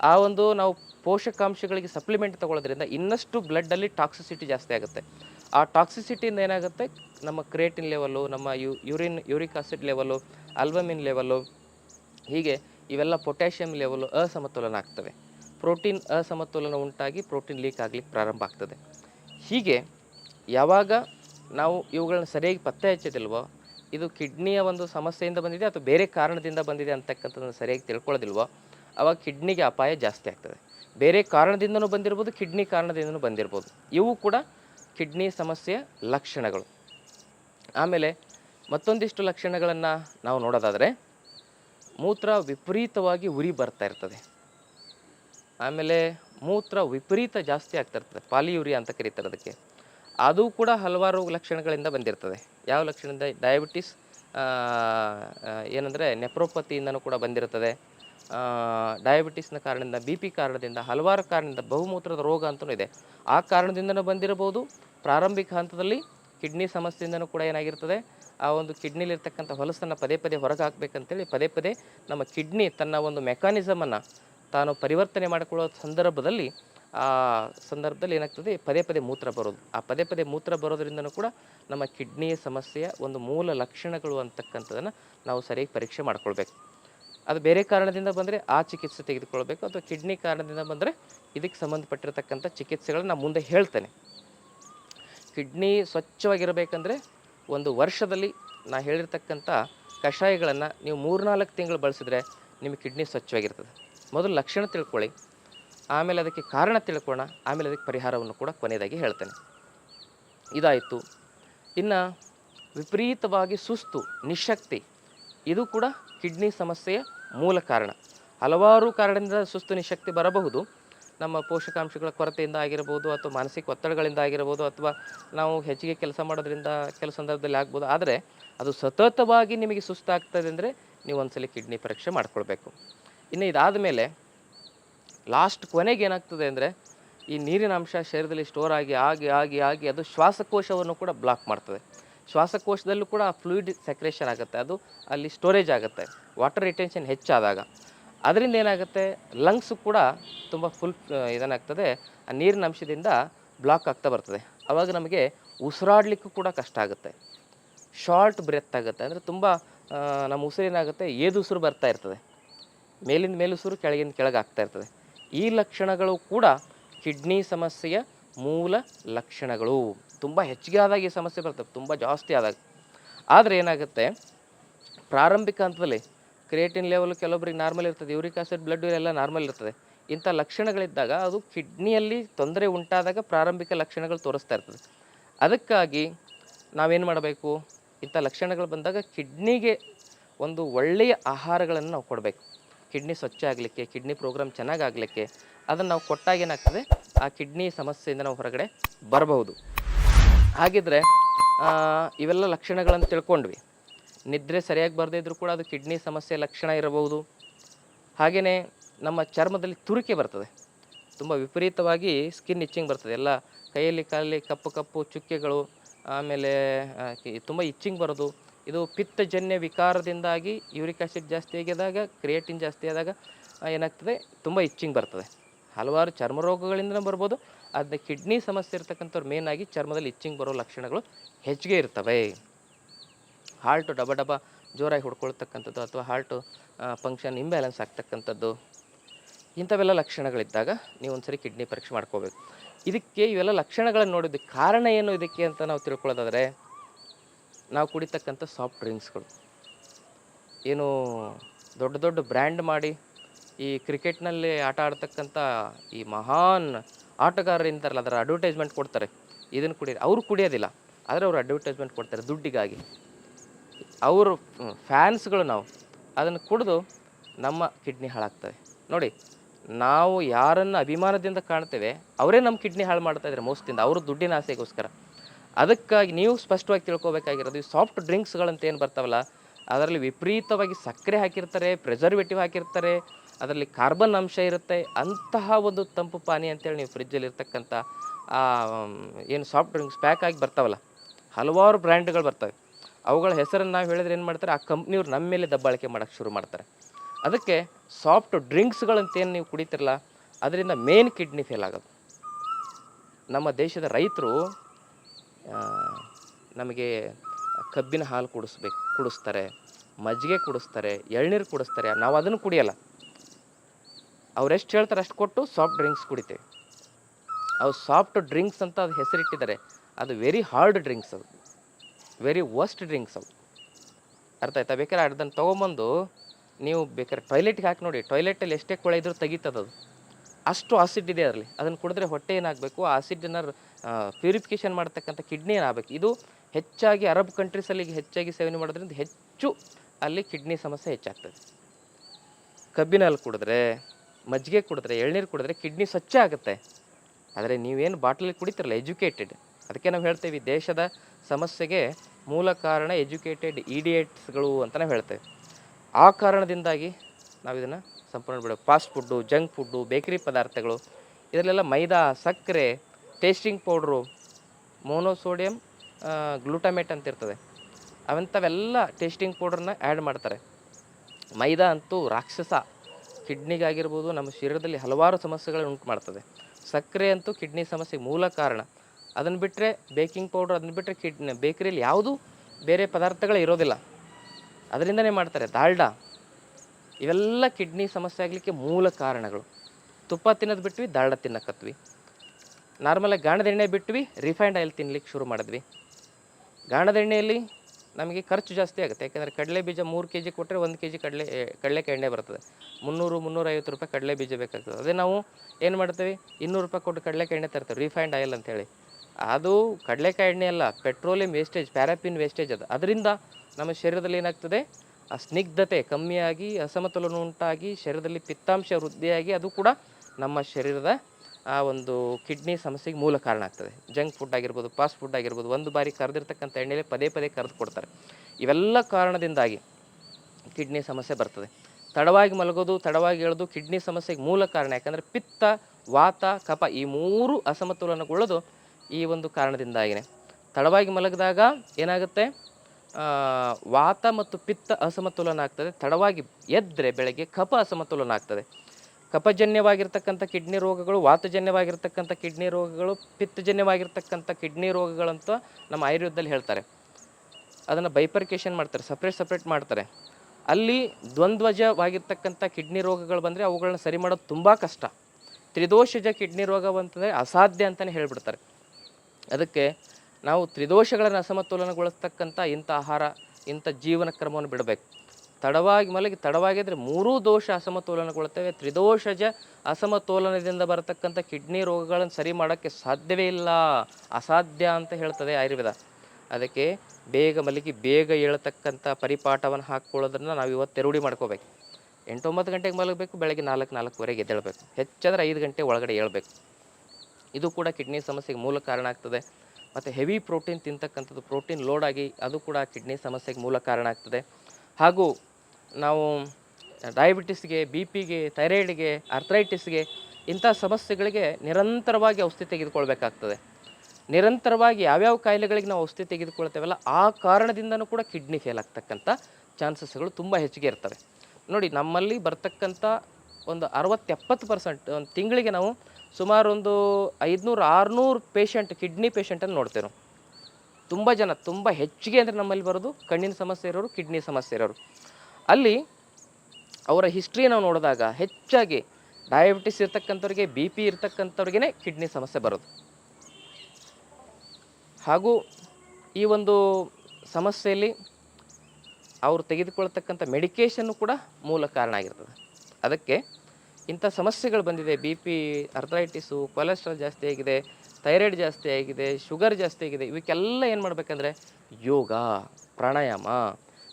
ಆ ಒಂದು ನಾವು ಪೋಷಕಾಂಶಗಳಿಗೆ ಸಪ್ಲಿಮೆಂಟ್ ತಗೊಳ್ಳೋದ್ರಿಂದ ಇನ್ನಷ್ಟು ಬ್ಲಡ್ಡಲ್ಲಿ ಟಾಕ್ಸಿಸಿಟಿ ಜಾಸ್ತಿ ಆಗುತ್ತೆ. ಆ ಟಾಕ್ಸಿಸಿಟಿಯಿಂದ ಏನಾಗುತ್ತೆ? ನಮ್ಮ ಕ್ರಿಯೇಟಿನ್ ಲೆವೆಲ್ಲು ನಮ್ಮ you urine uric acid level albumin level ಹೀಗೆ ಇವೆಲ್ಲ ಪೊಟ್ಯಾಷಿಯಂ ಲೆವೆಲ್ಲು ಅಸಮತೋಲನ ಆಗ್ತವೆ. ಪ್ರೋಟೀನ್ ಅಸಮತೋಲನ ಉಂಟಾಗಿ ಪ್ರೋಟೀನ್ ಲೀಕ್ ಆಗಲಿಕ್ಕೆ ಪ್ರಾರಂಭ ಆಗ್ತದೆ. ಹೀಗೆ ಯಾವಾಗ ನಾವು ಇವುಗಳನ್ನ ಸರಿಯಾಗಿ ಪತ್ತೆ ಹಚ್ಚೋದಿಲ್ವೋ ಇದು ಕಿಡ್ನಿಯ ಒಂದು ಸಮಸ್ಯೆಯಿಂದ ಬಂದಿದೆ ಅಥವಾ ಬೇರೆ ಕಾರಣದಿಂದ ಬಂದಿದೆ ಅಂತಕ್ಕಂಥದ್ದನ್ನು ಸರಿಯಾಗಿ ತಿಳ್ಕೊಳ್ಳೋದಿಲ್ವೋ, ಅವಾಗ ಕಿಡ್ನಿಗೆ ಅಪಾಯ ಜಾಸ್ತಿ ಆಗ್ತದೆ. ಬೇರೆ ಕಾರಣದಿಂದನೂ ಬಂದಿರ್ಬೋದು, ಕಿಡ್ನಿ ಕಾರಣದಿಂದನೂ ಬಂದಿರ್ಬೋದು. ಇವು ಕೂಡ ಕಿಡ್ನಿ ಸಮಸ್ಯೆಯ ಲಕ್ಷಣಗಳು. ಆಮೇಲೆ ಮತ್ತೊಂದಿಷ್ಟು ಲಕ್ಷಣಗಳನ್ನು ನಾವು ನೋಡೋದಾದರೆ, ಮೂತ್ರ ವಿಪರೀತವಾಗಿ ಉರಿ ಬರ್ತಾ ಇರ್ತದೆ. ಆಮೇಲೆ ಮೂತ್ರ ವಿಪರೀತ ಜಾಸ್ತಿ ಆಗ್ತಾ ಇರ್ತದೆ ಪಾಲಿಯೂರಿ ಅಂತ ಕರೀತಾರೆ ಅದಕ್ಕೆ. ಅದು ಕೂಡ ಹಲವಾರು ಲಕ್ಷಣಗಳಿಂದ ಬಂದಿರ್ತದೆ. ಯಾವ ಲಕ್ಷಣದಿಂದ ಡಯಾಬಿಟಿಸ್ ಏನಂದರೆ ನೆಪ್ರೋಪತಿಯಿಂದನೂ ಕೂಡ ಬಂದಿರುತ್ತದೆ. ಡಯಾಬಿಟಿಸ್ನ ಕಾರಣದಿಂದ, ಬಿ ಪಿ ಕಾರಣದಿಂದ, ಹಲವಾರು ಕಾರಣದಿಂದ, ಬಹುಮೂತ್ರದ ರೋಗ ಅಂತಲೂ ಇದೆ. ಆ ಕಾರಣದಿಂದನೂ ಬಂದಿರಬಹುದು. ಪ್ರಾರಂಭಿಕ ಹಂತದಲ್ಲಿ ಕಿಡ್ನಿ ಸಮಸ್ಯೆಯಿಂದನೂ ಕೂಡ ಏನಾಗಿರ್ತದೆ, ಆ ಒಂದು ಕಿಡ್ನಿಲಿರ್ತಕ್ಕಂಥ ಹೊಲಸನ್ನು ಪದೇ ಪದೇ ಹೊರಗೆ ಹಾಕ್ಬೇಕಂತೇಳಿ ಪದೇ ಪದೇ ನಮ್ಮ ಕಿಡ್ನಿ ತನ್ನ ಒಂದು ಮೆಕಾನಿಸಮನ್ನು ತಾನು ಪರಿವರ್ತನೆ ಮಾಡಿಕೊಳ್ಳೋ ಸಂದರ್ಭದಲ್ಲಿ ಆ ಸಂದರ್ಭದಲ್ಲಿ ಏನಾಗ್ತದೆ, ಪದೇ ಪದೇ ಮೂತ್ರ ಬರೋದು. ಆ ಪದೇ ಪದೇ ಮೂತ್ರ ಬರೋದ್ರಿಂದನೂ ಕೂಡ ನಮ್ಮ ಕಿಡ್ನಿಯ ಸಮಸ್ಯೆಯ ಒಂದು ಮೂಲ ಲಕ್ಷಣಗಳು ಅಂತಕ್ಕಂಥದ್ದನ್ನು ನಾವು ಸರಿಯಾಗಿ ಪರೀಕ್ಷೆ ಮಾಡ್ಕೊಳ್ಬೇಕು. ಅದು ಬೇರೆ ಕಾರಣದಿಂದ ಬಂದರೆ ಆ ಚಿಕಿತ್ಸೆ ತೆಗೆದುಕೊಳ್ಬೇಕು, ಅಥವಾ ಕಿಡ್ನಿ ಕಾರಣದಿಂದ ಬಂದರೆ ಇದಕ್ಕೆ ಸಂಬಂಧಪಟ್ಟಿರತಕ್ಕಂಥ ಚಿಕಿತ್ಸೆಗಳನ್ನ ನಾನು ಮುಂದೆ ಹೇಳ್ತೇನೆ. ಕಿಡ್ನಿ ಸ್ವಚ್ಛವಾಗಿರಬೇಕಂದ್ರೆ ಒಂದು ವರ್ಷದಲ್ಲಿ ನಾ ಹೇಳಿರ್ತಕ್ಕಂಥ ಕಷಾಯಗಳನ್ನು ನೀವು ಮೂರ್ನಾಲ್ಕು ತಿಂಗಳು ಬಳಸಿದ್ರೆ ನಿಮ್ಮ ಕಿಡ್ನಿ ಸ್ವಚ್ಛವಾಗಿರ್ತದೆ. ಮೊದಲು ಲಕ್ಷಣ ತಿಳ್ಕೊಳ್ಳಿ. ಆಮೇಲೆ ಅದಕ್ಕೆ ಕಾರಣ ತಿಳ್ಕೊಳ್ಳೋಣ. ಆಮೇಲೆ ಅದಕ್ಕೆ ಪರಿಹಾರವನ್ನು ಕೂಡ ಕೊನೆಯದಾಗಿ ಹೇಳ್ತೇನೆ. ಇದಾಯಿತು. ಇನ್ನು ವಿಪರೀತವಾಗಿ ಸುಸ್ತು, ನಿಶಕ್ತಿ, ಇದು ಕೂಡ ಕಿಡ್ನಿ ಸಮಸ್ಯೆಯ ಮೂಲ ಕಾರಣ. ಹಲವಾರು ಕಾರಣದಿಂದ ಸುಸ್ತು, ನಿಶಕ್ತಿ ಬರಬಹುದು. ನಮ್ಮ ಪೋಷಕಾಂಶಗಳ ಕೊರತೆಯಿಂದ ಆಗಿರ್ಬೋದು ಅಥವಾ ಮಾನಸಿಕ ಒತ್ತಡಗಳಿಂದ ಆಗಿರ್ಬೋದು ಅಥವಾ ನಾವು ಹೆಚ್ಚಿಗೆ ಕೆಲಸ ಮಾಡೋದ್ರಿಂದ ಕೆಲವು ಸಂದರ್ಭದಲ್ಲಿ ಆಗ್ಬೋದು. ಆದರೆ ಅದು ಸತತವಾಗಿ ನಿಮಗೆ ಸುಸ್ತಾಗ್ತದೆ ಅಂದರೆ ನೀವು ಒಂದ್ಸಲಿ ಕಿಡ್ನಿ ಪರೀಕ್ಷೆ ಮಾಡಿಕೊಳ್ಬೇಕು. ಇನ್ನು ಇದಾದ ಮೇಲೆ ಲಾಸ್ಟ್ ಕೊನೆಗೆ ಏನಾಗ್ತದೆ ಅಂದರೆ ಈ ನೀರಿನ ಅಂಶ ಶರೀರದಲ್ಲಿ ಸ್ಟೋರ್ ಆಗಿ ಆಗಿ ಆಗಿ ಆಗಿ ಅದು ಶ್ವಾಸಕೋಶವನ್ನು ಕೂಡ ಬ್ಲಾಕ್ ಮಾಡ್ತದೆ. ಶ್ವಾಸಕೋಶದಲ್ಲೂ ಕೂಡ ಫ್ಲೂಯಿಡ್ ಸೆಕ್ರೇಷನ್ ಆಗುತ್ತೆ. ಅದು ಅಲ್ಲಿ ಸ್ಟೋರೇಜ್ ಆಗುತ್ತೆ. ವಾಟರ್ ರಿಟೆನ್ಷನ್ ಹೆಚ್ಚಾದಾಗ. ಅದರಿಂದ ಏನಾಗುತ್ತೆ? ಲಂಗ್ಸು ಕೂಡ ತುಂಬ ಫುಲ್ ಇದನ್ನಾಗ್ತದೆ. ಆ ನೀರಿನ ಅಂಶದಿಂದ ಬ್ಲಾಕ್ ಆಗ್ತಾ ಬರ್ತದೆ. ಆವಾಗ ನಮಗೆ ಉಸಿರಾಡಲಿಕ್ಕೂ ಕೂಡ ಕಷ್ಟ ಆಗುತ್ತೆ. ಶಾರ್ಟ್ ಬ್ರೆತ್ ಆಗುತ್ತೆ. ಅಂದರೆ ತುಂಬ ನಮ್ಮ ಉಸಿರೇನಾಗುತ್ತೆ. ಏದು ಉಸಿರು ಬರ್ತಾ ಇರ್ತದೆ. ಮೇಲಿಂದ ಮೇಲುಸಿರು ಕೆಳಗಿಂದ ಕೆಳಗೆ ಆಗ್ತಾ ಇರ್ತದೆ. ಈ ಲಕ್ಷಣಗಳು ಕೂಡ ಕಿಡ್ನಿ ಸಮಸ್ಯೆಯ ಮೂಲ ಲಕ್ಷಣಗಳು. ತುಂಬ ಹೆಚ್ಚಿಗೆ ಆದಾಗ ಈ ಸಮಸ್ಯೆ ಬರ್ತದೆ, ತುಂಬ ಜಾಸ್ತಿ ಆದಾಗ. ಆದರೆ ಏನಾಗುತ್ತೆ? ಪ್ರಾರಂಭಿಕ ಹಂತದಲ್ಲಿ ಕ್ರಿಯೇಟಿನ್ ಲೆವೆಲ್ ಕೆಲವೊಬ್ಬರಿಗೆ ನಾರ್ಮಲ್ ಇರ್ತದೆ, ಯೂರಿಕ್ ಆಸಿಡ್, ಬ್ಲಡ್ ಎಲ್ಲ ನಾರ್ಮಲ್ ಇರ್ತದೆ. ಇಂಥ ಲಕ್ಷಣಗಳಿದ್ದಾಗ ಅದು ಕಿಡ್ನಿಯಲ್ಲಿ ತೊಂದರೆ ಉಂಟಾದಾಗ ಪ್ರಾರಂಭಿಕ ಲಕ್ಷಣಗಳು ತೋರಿಸ್ತಾ ಇರ್ತದೆ. ಅದಕ್ಕಾಗಿ ನಾವೇನು ಮಾಡಬೇಕು? ಇಂಥ ಲಕ್ಷಣಗಳು ಬಂದಾಗ ಕಿಡ್ನಿಗೆ ಒಂದು ಒಳ್ಳೆಯ ಆಹಾರಗಳನ್ನು ನಾವು ಕೊಡಬೇಕು. ಕಿಡ್ನಿ ಸ್ವಚ್ಛ ಆಗಲಿಕ್ಕೆ, ಕಿಡ್ನಿ ಪ್ರೋಗ್ರಾಮ್ ಚೆನ್ನಾಗಾಗಲಿಕ್ಕೆ ಅದನ್ನು ನಾವು ಕೊಟ್ಟಾಗ ಏನಾಗ್ತದೆ? ಆ ಕಿಡ್ನಿ ಸಮಸ್ಯೆಯಿಂದ ನಾವು ಹೊರಗಡೆ ಬರಬಹುದು. ಹಾಗಿದ್ರೆ ಇವೆಲ್ಲ ಲಕ್ಷಣಗಳನ್ನು ತಿಳ್ಕೊಂಡ್ವಿ. ನಿದ್ರೆ ಸರಿಯಾಗಿ ಬರದೇ ಇದ್ರೂ ಕೂಡ ಅದು ಕಿಡ್ನಿ ಸಮಸ್ಯೆ ಲಕ್ಷಣ ಇರಬಹುದು. ಹಾಗೆಯೇ ನಮ್ಮ ಚರ್ಮದಲ್ಲಿ ತುರಿಕೆ ಬರ್ತದೆ. ತುಂಬ ವಿಪರೀತವಾಗಿ ಸ್ಕಿನ್ ಇಚ್ಚಿಂಗ್ ಬರ್ತದೆ. ಎಲ್ಲ ಕೈಯಲ್ಲಿ ಕಾಲಲ್ಲಿ ಕಪ್ಪು ಕಪ್ಪು ಚುಕ್ಕೆಗಳು, ಆಮೇಲೆ ತುಂಬ ಇಚ್ಚಿಂಗ್ ಬರೋದು. ಇದು ಪಿತ್ತಜನ್ಯ ವಿಕಾರದಿಂದಾಗಿ ಯೂರಿಕ್ ಆಸಿಡ್ ಜಾಸ್ತಿ ಆಗಿದಾಗ ಕ್ರಿಯೇಟಿನ್ ಜಾಸ್ತಿ ಆದಾಗ ಏನಾಗ್ತದೆ? ತುಂಬ ಇಚ್ಚಿಂಗ್ ಬರ್ತದೆ. ಹಲವಾರು ಚರ್ಮ ರೋಗಗಳಿಂದ ಬರ್ಬೋದು. ಅದನ್ನ ಕಿಡ್ನಿ ಸಮಸ್ಯೆ ಇರ್ತಕ್ಕಂಥವ್ರು ಮೇನ್ ಆಗಿ ಚರ್ಮದಲ್ಲಿ ಇಚ್ಚಿಂಗ್ ಬರೋ ಲಕ್ಷಣಗಳು ಹೆಚ್ಚಿಗೆ ಇರ್ತವೆ. ಹಾರ್ಟು ಡಬ ಡಬ ಜೋರಾಗಿ ಹುಡ್ಕೊಳ್ತಕ್ಕಂಥದ್ದು ಅಥವಾ ಹಾರ್ಟು ಫಂಕ್ಷನ್ ಇಂಬ್ಯಾಲೆನ್ಸ್ ಆಗ್ತಕ್ಕಂಥದ್ದು, ಇಂಥವೆಲ್ಲ ಲಕ್ಷಣಗಳಿದ್ದಾಗ ನೀವು ಒಂದ್ಸರಿ ಕಿಡ್ನಿ ಪರೀಕ್ಷೆ ಮಾಡ್ಕೋಬೇಕು. ಇದಕ್ಕೆ ಇವೆಲ್ಲ ಲಕ್ಷಣಗಳನ್ನು ನೋಡಿದ್ದು ಕಾರಣ ಏನು ಇದಕ್ಕೆ ಅಂತ ನಾವು ತಿಳ್ಕೊಳ್ಳೋದಾದರೆ ನಾವು ಕುಡಿತಕ್ಕಂಥ ಸಾಫ್ಟ್ ಡ್ರಿಂಕ್ಸ್ಗಳು ಏನು ದೊಡ್ಡ ದೊಡ್ಡ ಬ್ರ್ಯಾಂಡ್ ಮಾಡಿ ಈ ಕ್ರಿಕೆಟ್ನಲ್ಲಿ ಆಟ ಆಡ್ತಕ್ಕಂಥ ಈ ಮಹಾನ್ ಆಟಗಾರರು ಇರ್ತಾರಲ್ಲ ಅದರ ಅಡ್ವರ್ಟೈಸ್ಮೆಂಟ್ ಕೊಡ್ತಾರೆ. ಇದನ್ನು ಕುಡಿ ಅವರು ಕುಡಿಯೋದಿಲ್ಲ, ಆದರೆ ಅವರು ಅಡ್ವರ್ಟೈಸ್ಮೆಂಟ್ ಕೊಡ್ತಾರೆ ದುಡ್ಡಿಗಾಗಿ. ಅವರು ಫ್ಯಾನ್ಸ್ಗಳು ನಾವು, ಅದನ್ನು ಕುಡಿದು ನಮ್ಮ ಕಿಡ್ನಿ ಹಾಳಾಗ್ತದೆ ನೋಡಿ, ನಾವು ಯಾರನ್ನು ಅಭಿಮಾನದಿಂದ ಕಾಣ್ತೇವೆ, ಅವರೇ ನಮ್ಮ ಕಿಡ್ನಿ ಹಾಳು ಮಾಡ್ತಾ ಮೋಸ್ಟಿಂದ ಅವರು ದುಡ್ಡಿನ ಆಸೆಗೋಸ್ಕರ. ಅದಕ್ಕಾಗಿ ನೀವು ಸ್ಪಷ್ಟವಾಗಿ ತಿಳ್ಕೊಬೇಕಾಗಿರೋದು ಈ ಸಾಫ್ಟ್ ಡ್ರಿಂಕ್ಸ್ಗಳಂತ ಏನು ಬರ್ತಾವಲ್ಲ ಅದರಲ್ಲಿ ವಿಪರೀತವಾಗಿ ಸಕ್ಕರೆ ಹಾಕಿರ್ತಾರೆ ಪ್ರಿಸರ್ವೇಟಿವ್ ಹಾಕಿರ್ತಾರೆ ಅದರಲ್ಲಿ ಕಾರ್ಬನ್ ಅಂಶ ಇರುತ್ತೆ ಅಂತಹ ಒಂದು ತಂಪು ಪಾನಿ ಅಂತೇಳಿ ನೀವು ಫ್ರಿಜ್ಜಲ್ಲಿ ಆ, ಏನು ಸಾಫ್ಟ್ ಡ್ರಿಂಕ್ಸ್ ಪ್ಯಾಕ್ ಆಗಿ ಬರ್ತಾವಲ್ಲ ಹಲವಾರು ಬ್ರ್ಯಾಂಡ್ಗಳು ಬರ್ತವೆ. ಅವುಗಳ ಹೆಸರನ್ನು ನಾವು ಹೇಳಿದ್ರೆ ಏನು ಮಾಡ್ತಾರೆ ಆ ಕಂಪ್ನಿಯವ್ರು ನಮ್ಮ ಮೇಲೆ ದಬ್ಬಾಳಿಕೆ ಮಾಡೋಕ್ಕೆ ಶುರು ಮಾಡ್ತಾರೆ. ಅದಕ್ಕೆ ಸಾಫ್ಟ್ ಡ್ರಿಂಕ್ಸ್ಗಳಂತೇನು ನೀವು ಕುಡಿತಿರಲ್ಲ ಅದರಿಂದ ಮೇನ್ ಕಿಡ್ನಿ ಫೇಲ್ ಆಗೋದು. ನಮ್ಮ ದೇಶದ ರೈತರು ನಮಗೆ ಕಬ್ಬಿನ ಹಾಲು ಕುಡಿಸ್ಬೇಕು, ಕುಡಿಸ್ತಾರೆ, ಮಜ್ಜಿಗೆ ಕುಡಿಸ್ತಾರೆ, ಎಳ್ನೀರು ಕುಡಿಸ್ತಾರೆ. ನಾವು ಅದನ್ನು ಕುಡಿಯಲ್ಲ. ಅವರೆಷ್ಟು ಹೇಳ್ತಾರೆ ಅಷ್ಟು ಕೊಟ್ಟು ಸಾಫ್ಟ್ ಡ್ರಿಂಕ್ಸ್ ಕುಡಿತೇವೆ. ಅವು ಸಾಫ್ಟ್ ಡ್ರಿಂಕ್ಸ್ ಅಂತ ಅದು ಹೆಸರಿಟ್ಟಿದ್ದಾರೆ. ಅದು ವೆರಿ ಹಾರ್ಡ್ ಡ್ರಿಂಕ್ಸ್ ಅದು. ವೆರಿ ವರ್ಸ್ಟ್ ಡ್ರಿಂಕ್ಸ್ ಅವು ಅರ್ಥ ಆಯ್ತಾ? ಬೇಕಾದ್ರೆ ಅದನ್ನು ತೊಗೊಂಬಂದು ನೀವು ಬೇಕಾದ್ರೆ ಟಾಯ್ಲೆಟ್ಗೆ ಹಾಕಿ ನೋಡಿ. ಟಾಯ್ಲೆಟಲ್ಲಿ ಎಷ್ಟೇ ಕೊಳೆ ಇದ್ರೂ ತೆಗಿತದದು. ಅಷ್ಟು ಆಸಿಡ್ ಇದೆ ಅದರಲ್ಲಿ. ಅದನ್ನು ಕುಡಿದ್ರೆ ಹೊಟ್ಟೆ ಏನಾಗಬೇಕು? ಆ ಆಸಿಡನ್ನು ಪ್ಯೂರಿಫಿಕೇಷನ್ ಮಾಡ್ತಕ್ಕಂಥ ಕಿಡ್ನಿ ಏನಾಗಬೇಕು? ಇದು ಹೆಚ್ಚಾಗಿ ಅರಬ್ ಕಂಟ್ರೀಸಲ್ಲಿ ಹೆಚ್ಚಾಗಿ ಸೇವನೆ ಮಾಡೋದ್ರಿಂದ ಹೆಚ್ಚು ಅಲ್ಲಿ ಕಿಡ್ನಿ ಸಮಸ್ಯೆ ಹೆಚ್ಚಾಗ್ತದೆ. ಕಬ್ಬಿನ ಹಾಲು ಕುಡಿದ್ರೆ, ಮಜ್ಜಿಗೆ ಕುಡಿದ್ರೆ, ಎಳ್ನೀರು ಕುಡಿದ್ರೆ ಕಿಡ್ನಿ ಸ್ವಚ್ಛ ಆಗುತ್ತೆ. ಆದರೆ ನೀವೇನು ಬಾಟ್ಲಲ್ಲಿ ಕುಡಿತಿರಲ್ಲ, ಎಜುಕೇಟೆಡ್. ಅದಕ್ಕೆ ನಾವು ಹೇಳ್ತೇವೆ ದೇಶದ ಸಮಸ್ಯೆಗೆ ಮೂಲ ಕಾರಣ ಎಜುಕೇಟೆಡ್ ಇಡಿಯೇಟ್ಸ್ಗಳು ಅಂತ ನಾವು ಹೇಳ್ತೇವೆ. ಆ ಕಾರಣದಿಂದಾಗಿ ನಾವು ಇದನ್ನು ಸಂಪೂರ್ಣ ಬಿಡೋದು fast food junk food bakery ಪದಾರ್ಥಗಳು, ಇದರಲ್ಲೆಲ್ಲ ಮೈದಾ, ಸಕ್ಕರೆ ಟೇಸ್ಟಿಂಗ್ ಪೌಡ್ರು ಮೋನೋಸೋಡಿಯಂ ಗ್ಲೂಟಮೇಟ್ ಅಂತ ಇರ್ತದೆ. ಅವಂಥವೆಲ್ಲ ಟೇಸ್ಟಿಂಗ್ ಪೌಡ್ರನ್ನ ಆ್ಯಡ್ ಮಾಡ್ತಾರೆ. ಮೈದಾ ಅಂತೂ ರಾಕ್ಷಸ. ಕಿಡ್ನಿಗಾಗಿರ್ಬೋದು ನಮ್ಮ ಶರೀರದಲ್ಲಿ ಹಲವಾರು ಸಮಸ್ಯೆಗಳನ್ನು ಉಂಟು ಮಾಡ್ತದೆ ಸಕ್ಕರೆ ಅಂತೂ ಕಿಡ್ನಿ ಸಮಸ್ಯೆಗೆ ಮೂಲ ಕಾರಣ. ಅದನ್ನು ಬಿಟ್ಟರೆ ಬೇಕಿಂಗ್ ಪೌಡ್ರ್ ಅದನ್ನು ಬಿಟ್ಟರೆ ಕಿಡ್ನಿ ಬೇಕರಿಯಲ್ಲಿ ಯಾವುದೂ ಬೇರೆ ಪದಾರ್ಥಗಳೇ ಇರೋದಿಲ್ಲ. ಅದರಿಂದನೇ ಮಾಡ್ತಾರೆ. ದಾಲ್ಡಾ. ಇವೆಲ್ಲ ಕಿಡ್ನಿ ಸಮಸ್ಯೆ ಆಗಲಿಕ್ಕೆ ಮೂಲ ಕಾರಣಗಳು. ತುಪ್ಪ ತಿನ್ನೋದು ಬಿಟ್ವಿ, ದಾಳ ತಿನ್ನಕತ್ವಿ. ನಾರ್ಮಲಾಗಿ ಗಾಣದ ಎಣ್ಣೆ ಬಿಟ್ವಿ ರಿಫೈಂಡ್ ಆಯಿಲ್ ತಿನ್ಲಿಕ್ಕೆ ಶುರು ಮಾಡಿದ್ವಿ. ಗಾಣದ ಎಣ್ಣೆಯಲ್ಲಿ ನಮಗೆ ಖರ್ಚು ಜಾಸ್ತಿ ಆಗುತ್ತೆ. ಯಾಕೆಂದರೆ ಕಡಲೆ ಬೀಜ ಮೂರು ಕೆ ಜಿ ಕೊಟ್ಟರೆ ಒಂದು ಕೆ ಜಿ ಕಡಲೆ, ಕಡಲೆಕಾಯಿ ಎಣ್ಣೆ ಬರ್ತದೆ. ಮುನ್ನೂರು, ಮುನ್ನೂರೈವತ್ತು ರೂಪಾಯಿ ಕಡಲೆ ಬೀಜ ಬೇಕಾಗ್ತದೆ. ಅದೇ ನಾವು ಏನು ಮಾಡ್ತೀವಿ? ಇನ್ನೂರು ರೂಪಾಯಿ ಕೊಟ್ಟು ಕಡಲೆಕಾಯಿ ಎಣ್ಣೆ ತರ್ತೇವೆ ರಿಫೈಂಡ್ ಆಯಿಲ್ ಅಂತೇಳಿ. ಅದು ಕಡಲೆಕಾಯಿ ಎಣ್ಣೆ ಅಲ್ಲ ಪೆಟ್ರೋಲಿಯಂ ವೇಸ್ಟೇಜ್ ಪ್ಯಾರಾಪಿನ್ ವೇಸ್ಟೇಜ್ ಅದು. ಅದರಿಂದ ನಮ್ಮ ಶರೀರದಲ್ಲಿ ಏನಾಗ್ತದೆ? ಆ ಸ್ನಿಗ್ಧತೆ ಕಮ್ಮಿಯಾಗಿ, ಅಸಮತೋಲನ ಉಂಟಾಗಿ, ಶರೀರದಲ್ಲಿ ಪಿತ್ತಾಂಶ ವೃದ್ಧಿಯಾಗಿ ಅದು ಕೂಡ ನಮ್ಮ ಶರೀರದ ಆ ಒಂದು ಕಿಡ್ನಿ ಸಮಸ್ಯೆಗೆ ಮೂಲ ಕಾರಣ ಆಗ್ತದೆ. ಜಂಕ್ ಫುಡ್ ಆಗಿರ್ಬೋದು, ಫಾಸ್ಟ್ ಫುಡ್ ಆಗಿರ್ಬೋದು, ಒಂದು ಬಾರಿ ಕರೆದಿರ್ತಕ್ಕಂಥ ಎಣ್ಣೆಲೆ ಪದೇ ಪದೇ ಕರೆದು ಕೊಡ್ತಾರೆ. ಇವೆಲ್ಲ ಕಾರಣದಿಂದಾಗಿ ಕಿಡ್ನಿ ಸಮಸ್ಯೆ ಬರ್ತದೆ. ತಡವಾಗಿ ಮಲಗೋದು, ತಡವಾಗಿ ಹೇಳೋದು ಕಿಡ್ನಿ ಸಮಸ್ಯೆಗೆ ಮೂಲ ಕಾರಣ, ಯಾಕಂದರೆ ಪಿತ್ತ, ವಾತ ಕಪ ಈ ಮೂರು ಅಸಮತೋಲನಗೊಳ್ಳೋದು ಈ ಒಂದು ಕಾರಣದಿಂದಾಗಿನೇ. ತಡವಾಗಿ ಮಲಗಿದಾಗ ಏನಾಗುತ್ತೆ? ವಾತ ಮತ್ತು ಪಿತ್ತ ಅಸಮತೋಲನ ಆಗ್ತದೆ ತಡವಾಗಿ ಎದ್ದರೆ ಬೆಳಗ್ಗೆ ಕಫ ಅಸಮತೋಲನ ಆಗ್ತದೆ ಕಫಜನ್ಯವಾಗಿರ್ತಕ್ಕಂಥ ಕಿಡ್ನಿ ರೋಗಗಳು, ವಾತಜನ್ಯವಾಗಿರ್ತಕ್ಕಂಥ ಕಿಡ್ನಿ ರೋಗಗಳು, ಪಿತ್ತಜನ್ಯವಾಗಿರ್ತಕ್ಕಂಥ ಕಿಡ್ನಿ ರೋಗಗಳಂತ ನಮ್ಮ ಆಯುರ್ವೇದದಲ್ಲಿ ಹೇಳ್ತಾರೆ. ಅದನ್ನು ಬೈಪರ್ಕೇಷನ್ ಮಾಡ್ತಾರೆ ಸಪ್ರೇಟ್ ಸಪ್ರೇಟ್ ಮಾಡ್ತಾರೆ. ಅಲ್ಲಿ ದ್ವಂದ್ವಜವಾಗಿರ್ತಕ್ಕಂಥ ಕಿಡ್ನಿ ರೋಗಗಳು ಬಂದರೆ ಅವುಗಳನ್ನ ಸರಿ ಮಾಡೋದು ತುಂಬ ಕಷ್ಟ. ತ್ರಿದೋಷಜ ಕಿಡ್ನಿ ರೋಗ ಅಂತಂದರೆ ಅಸಾಧ್ಯ ಅಂತಲೇ ಹೇಳಿಬಿಡ್ತಾರೆ. ಅದಕ್ಕೆ ನಾವು ತ್ರಿದೋಷಗಳನ್ನು ಅಸಮತೋಲನಗೊಳಿಸ್ತಕ್ಕಂಥ ಇಂಥ ಆಹಾರ, ಇಂಥ ಜೀವನ ಕ್ರಮವನ್ನು ಬಿಡಬೇಕು. ತಡವಾಗಿ ಮಲಗಿ ತಡವಾಗಿದ್ರೆ ಮೂರೂ ದೋಷ ಅಸಮತೋಲನಗೊಳ್ತವೆ. ತ್ರಿದೋಷಜ ಅಸಮತೋಲನದಿಂದ ಬರತಕ್ಕಂಥ ಕಿಡ್ನಿ ರೋಗಗಳನ್ನು ಸರಿ ಮಾಡೋಕ್ಕೆ ಸಾಧ್ಯವೇ ಇಲ್ಲ. ಅಸಾಧ್ಯ ಅಂತ ಹೇಳ್ತದೆ ಆಯುರ್ವೇದ. ಅದಕ್ಕೆ ಬೇಗ ಮಲಗಿ, ಬೇಗ ಏಳತಕ್ಕಂಥ ಪರಿಪಾಠವನ್ನು ಹಾಕ್ಕೊಳ್ಳೋದನ್ನು ನಾವು ಇವತ್ತು ರೂಢಿ ಮಾಡ್ಕೋಬೇಕು. ಎಂಟೊಂಬತ್ತು ಗಂಟೆಗೆ ಮಲಗಬೇಕು, ಬೆಳಗ್ಗೆ ನಾಲ್ಕು, ನಾಲ್ಕುವರೆಗೆ ಎದ್ದೇಳಬೇಕು. ಹೆಚ್ಚಂದ್ರೆ ಐದು ಗಂಟೆ ಒಳಗಡೆ ಏಳಬೇಕು. ಇದು ಕೂಡ ಕಿಡ್ನಿ ಸಮಸ್ಯೆಗೆ ಮೂಲ ಕಾರಣ ಆಗ್ತದೆ. ಮತ್ತು ಹೆವಿ ಪ್ರೋಟೀನ್ ತಿಂತಕ್ಕಂಥದ್ದು ಪ್ರೋಟೀನ್ ಲೋಡ್ ಆಗಿ ಅದು ಕೂಡ ಕಿಡ್ನಿ ಸಮಸ್ಯೆಗೆ ಮೂಲ ಕಾರಣ ಆಗ್ತದೆ. ಹಾಗೂ ನಾವು ಡಯಾಬಿಟಿಸ್ಗೆ ಬಿ ಪಿಗೆ ಥೈರಾಯ್ಡ್ಗೆ ಅರ್ಥ್ರೈಟಿಸ್ಗೆ ಇಂಥ ಸಮಸ್ಯೆಗಳಿಗೆ ನಿರಂತರವಾಗಿ ಔಷಧಿ ತೆಗೆದುಕೊಳ್ಬೇಕಾಗ್ತದೆ. ನಿರಂತರವಾಗಿ ಯಾವ್ಯಾವ ಕಾಯಿಲೆಗಳಿಗೆ ನಾವು ಔಷಧಿ ತೆಗೆದುಕೊಳ್ತೇವಲ್ಲ ಆ ಕಾರಣದಿಂದನೂ ಕೂಡ ಕಿಡ್ನಿ ಫೇಲ್ ಆಗ್ತಕ್ಕಂಥ ಚಾನ್ಸಸ್ಗಳು ತುಂಬ ಹೆಚ್ಚಿಗೆ ಇರ್ತವೆ. ನೋಡಿ, ನಮ್ಮಲ್ಲಿ ಬರ್ತಕ್ಕಂಥ ಒಂದು ಅರವತ್ತೆಪ್ಪತ್ತು ಪರ್ಸೆಂಟ್, ಒಂದು ತಿಂಗಳಿಗೆ ನಾವು ಸುಮಾರು ಒಂದು ಐದುನೂರು, ಆರುನೂರು ಪೇಷಂಟ್ ಕಿಡ್ನಿ ಪೇಷಂಟನ್ನು ನೋಡ್ತೇವೆ ನಾವು. ತುಂಬ ಜನ, ತುಂಬ ಹೆಚ್ಚಿಗೆ ಅಂದರೆ ನಮ್ಮಲ್ಲಿ ಬರೋದು ಕಣ್ಣಿನ ಸಮಸ್ಯೆ ಇರೋರು ಕಿಡ್ನಿ ಸಮಸ್ಯೆ ಇರೋರು. ಅಲ್ಲಿ ಅವರ ಹಿಸ್ಟ್ರಿ ನಾವು ನೋಡಿದಾಗ ಹೆಚ್ಚಾಗಿ ಡಯಾಬಿಟಿಸ್ ಇರ್ತಕ್ಕಂಥವ್ರಿಗೆ ಬಿ ಪಿ ಇರ್ತಕ್ಕಂಥವ್ರಿಗೇ ಕಿಡ್ನಿ ಸಮಸ್ಯೆ ಬರೋದು. ಹಾಗೂ ಈ ಒಂದು ಸಮಸ್ಯೆಯಲ್ಲಿ ಅವರು ತೆಗೆದುಕೊಳ್ತಕ್ಕಂಥ ಮೆಡಿಕೇಷನ್ನು ಕೂಡ ಮೂಲ ಕಾರಣ ಆಗಿರ್ತದೆ. ಅದಕ್ಕೆ ಇಂಥ ಸಮಸ್ಯೆಗಳು ಬಂದಿದೆ. ಬಿ ಪಿ ಅರ್ಥರೈಟಿಸು ಕೊಲೆಸ್ಟ್ರಾಲ್ ಜಾಸ್ತಿ ಆಗಿದೆ, ಥೈರಾಯ್ಡ್ ಜಾಸ್ತಿ ಆಗಿದೆ, ಶುಗರ್ ಜಾಸ್ತಿ ಆಗಿದೆ, ಇವಕ್ಕೆಲ್ಲ ಏನು ಮಾಡಬೇಕಂದ್ರೆ ಯೋಗ, ಪ್ರಾಣಾಯಾಮ.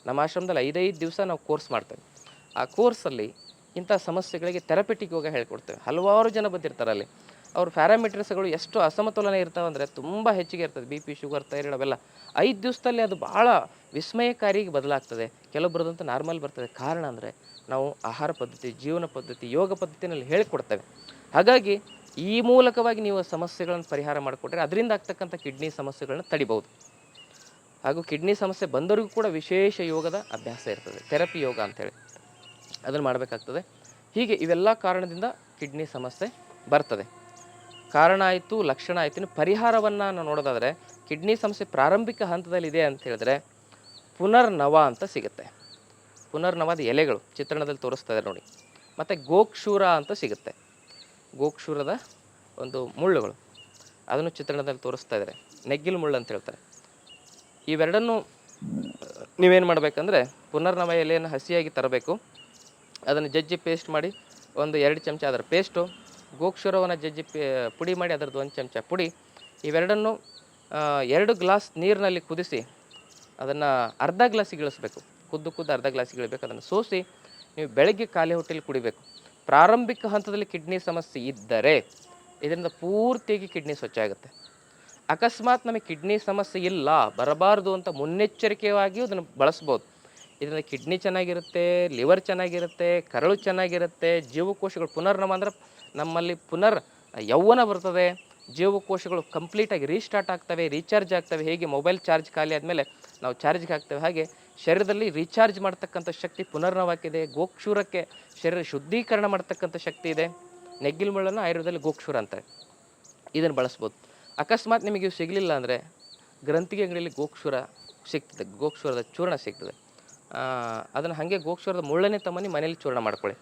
ನಮ್ಮ ಆಶ್ರಮದಲ್ಲಿ ಐದೈದು ದಿವಸ ನಾವು ಕೋರ್ಸ್ ಮಾಡ್ತೇವೆ. ಆ ಕೋರ್ಸಲ್ಲಿ ಇಂಥ ಸಮಸ್ಯೆಗಳಿಗೆ ಥೆರಪಿಟಿಕ್ ಯೋಗ ಹೇಳ್ಕೊಡ್ತೇವೆ. ಹಲವಾರು ಜನ ಬಂದಿರ್ತಾರೆ ಅಲ್ಲಿ. ಅವ್ರ ಪ್ಯಾರಾಮೀಟರ್ಸ್ಗಳು ಎಷ್ಟು ಅಸಮತೋಲನ ಇರ್ತಾವೆ ಅಂದರೆ ತುಂಬ ಹೆಚ್ಚಿಗೆ ಇರ್ತದೆ. ಬಿ ಪಿ, ಶುಗರ್, ಥೈರಾಯ್ಡ್ ಅವೆಲ್ಲ. ಐದು ದಿವಸದಲ್ಲಿ ಅದು ಭಾಳ ವಿಸ್ಮಯಕಾರಿಗೆ ಬದಲಾಗ್ತದೆ. ಕೆಲವೊಬ್ಬರದಂತೂ ನಾರ್ಮಲ್ ಬರ್ತದೆ. ಕಾರಣ ಅಂದರೆ ನಾವು ಆಹಾರ ಪದ್ಧತಿ, ಜೀವನ ಪದ್ಧತಿ, ಯೋಗ ಪದ್ಧತಿನಲ್ಲಿ ಹೇಳಿಕೊಡ್ತೇವೆ. ಹಾಗಾಗಿ ಈ ಮೂಲಕವಾಗಿ ನೀವು ಸಮಸ್ಯೆಗಳನ್ನು ಪರಿಹಾರ ಮಾಡಿಕೊಟ್ರೆ ಅದರಿಂದ ಆಗ್ತಕ್ಕಂಥ ಕಿಡ್ನಿ ಸಮಸ್ಯೆಗಳನ್ನ ತಡಿಬೋದು ಹಾಗೂ ಕಿಡ್ನಿ ಸಮಸ್ಯೆ ಬಂದವರಿಗೂ ಕೂಡ ವಿಶೇಷ ಯೋಗದ ಅಭ್ಯಾಸ ಇರ್ತದೆ. ಥೆರಪಿ ಯೋಗ ಅಂತೇಳಿ ಅದನ್ನು ಮಾಡಬೇಕಾಗ್ತದೆ. ಹೀಗೆ ಇವೆಲ್ಲ ಕಾರಣದಿಂದ ಕಿಡ್ನಿ ಸಮಸ್ಯೆ ಬರ್ತದೆ. ಕಾರಣ ಆಯಿತು, ಲಕ್ಷಣ ಆಯಿತು ಇನ್ನು ಪರಿಹಾರವನ್ನು ನಾವು ನೋಡೋದಾದರೆ ಕಿಡ್ನಿ ಸಮಸ್ಯೆ ಪ್ರಾರಂಭಿಕ ಹಂತದಲ್ಲಿದೆ ಅಂತ ಹೇಳಿದ್ರೆ ಪುನರ್ನವ ಅಂತ ಸಿಗುತ್ತೆ. ಪುನರ್ನವದ ಎಲೆಗಳು ಚಿತ್ರಣದಲ್ಲಿ ತೋರಿಸ್ತಾ ಇದೆ ನೋಡಿ. ಮತ್ತು ಗೋಕ್ಷೂರ ಅಂತ ಸಿಗುತ್ತೆ. ಗೋಕ್ಷೂರದ ಒಂದು ಮುಳ್ಳುಗಳು. ಅದನ್ನು ಚಿತ್ರಣದಲ್ಲಿ ತೋರಿಸ್ತಾ ಇದ್ದಾರೆ ನೆಗ್ಗಿಲು ಮುಳ್ಳು ಅಂತ ಹೇಳ್ತಾರೆ. ಇವೆರಡನ್ನು, ನೀವೇನು ಮಾಡಬೇಕಂದ್ರೆ ಪುನರ್ನವ ಎಲೆಯನ್ನು ಹಸಿಯಾಗಿ ತರಬೇಕು. ಅದನ್ನು ಜಜ್ಜಿ ಪೇಸ್ಟ್ ಮಾಡಿ ಒಂದು ಎರಡು ಚಮಚ ಅದರ ಪೇಸ್ಟು ಗೋಕ್ಷೂರವನ್ನು ಜಜ್ಜಿ ಪುಡಿ ಮಾಡಿ ಅದರದ್ದು ಒಂದು ಚಮಚ ಪುಡಿ. ಇವೆರಡನ್ನು ಎರಡು ಗ್ಲಾಸ್ ನೀರಿನಲ್ಲಿ ಕುದಿಸಿ ಅದನ್ನು ಅರ್ಧ ಗ್ಲಾಸಿಗೆ ಇಳಿಸ್ಬೇಕು. ಕುದ್ದು ಕುದ್ದು ಅರ್ಧ ಗ್ಲಾಸಿಗೆ ಇಳಬೇಕು. ಅದನ್ನು ಸೋಸಿ ನೀವು ಬೆಳಗ್ಗೆ ಖಾಲಿ ಹೊಟ್ಟೆಯಲ್ಲಿ ಕುಡಿಬೇಕು. ಪ್ರಾರಂಭಿಕ ಹಂತದಲ್ಲಿ ಕಿಡ್ನಿ ಸಮಸ್ಯೆ ಇದ್ದರೆ ಇದರಿಂದ ಪೂರ್ತಿಯಾಗಿ ಕಿಡ್ನಿ ಸ್ವಚ್ಛ ಆಗುತ್ತೆ. ಅಕಸ್ಮಾತ್ ನಮಗೆ ಕಿಡ್ನಿ ಸಮಸ್ಯೆ ಇಲ್ಲ, ಬರಬಾರ್ದು ಅಂತ ಮುನ್ನೆಚ್ಚರಿಕೆಯಾಗಿಯೂ ಅದನ್ನು ಬಳಸ್ಬೋದು. ಇದರಿಂದ ಕಿಡ್ನಿ ಚೆನ್ನಾಗಿರುತ್ತೆ, ಲಿವರ್ ಚೆನ್ನಾಗಿರುತ್ತೆ, ಕರಳು ಚೆನ್ನಾಗಿರುತ್ತೆ, ಜೀವಕೋಶಗಳು ಪುನರ್ನಮ ಅಂದ್ರೆ ನಮ್ಮಲ್ಲಿ ಪುನರ್ ಯೌವನ ಬರ್ತದೆ. ಜೀವಕೋಶಗಳು ಕಂಪ್ಲೀಟಾಗಿ ರೀಸ್ಟಾರ್ಟ್ ಆಗ್ತವೆ ರೀಚಾರ್ಜ್ ಆಗ್ತವೆ. ಹೇಗೆ ಮೊಬೈಲ್ ಚಾರ್ಜ್ ಖಾಲಿ ಆದಮೇಲೆ ನಾವು ಚಾರ್ಜ್ಗೆ ಹಾಕ್ತೇವೆ. ಹಾಗೆ ಶರೀರದಲ್ಲಿ ರೀಚಾರ್ಜ್ ಮಾಡ್ತಕ್ಕಂಥ ಶಕ್ತಿ ಪುನರ್ನವಾಗಿದೆ. ಗೋಕ್ಷೂರಕ್ಕೆ ಶರೀರ ಶುದ್ಧೀಕರಣ ಮಾಡ್ತಕ್ಕಂಥ ಶಕ್ತಿ ಇದೆ. ನೆಗ್ಗಿಲ್ ಮುಳ್ಳನ್ನು ಆಯುರ್ವೇದದಲ್ಲಿ ಗೋಕ್ಷೂರ ಅಂತಾರೆ. ಇದನ್ನು ಬಳಸ್ಬೋದು. ಅಕಸ್ಮಾತ್ ನಿಮಗೆ ಸಿಗಲಿಲ್ಲ ಅಂದರೆ ಗ್ರಂಥಿಗೆ ಅಂಗಡಿಯಲ್ಲಿ ಗೋಕ್ಷೂರ ಸಿಗ್ತದೆ. ಗೋಕ್ಷೂರದ ಚೂರ್ಣ ಸಿಗ್ತದೆ. ಅದನ್ನು ಹಾಗೆ ಗೋಕ್ಷೂರದ ಮುಳ್ಳನೇ ತಮ್ಮನಿ ಮನೇಲಿ ಚೂರ್ಣ ಮಾಡ್ಕೊಳ್ಳಿ.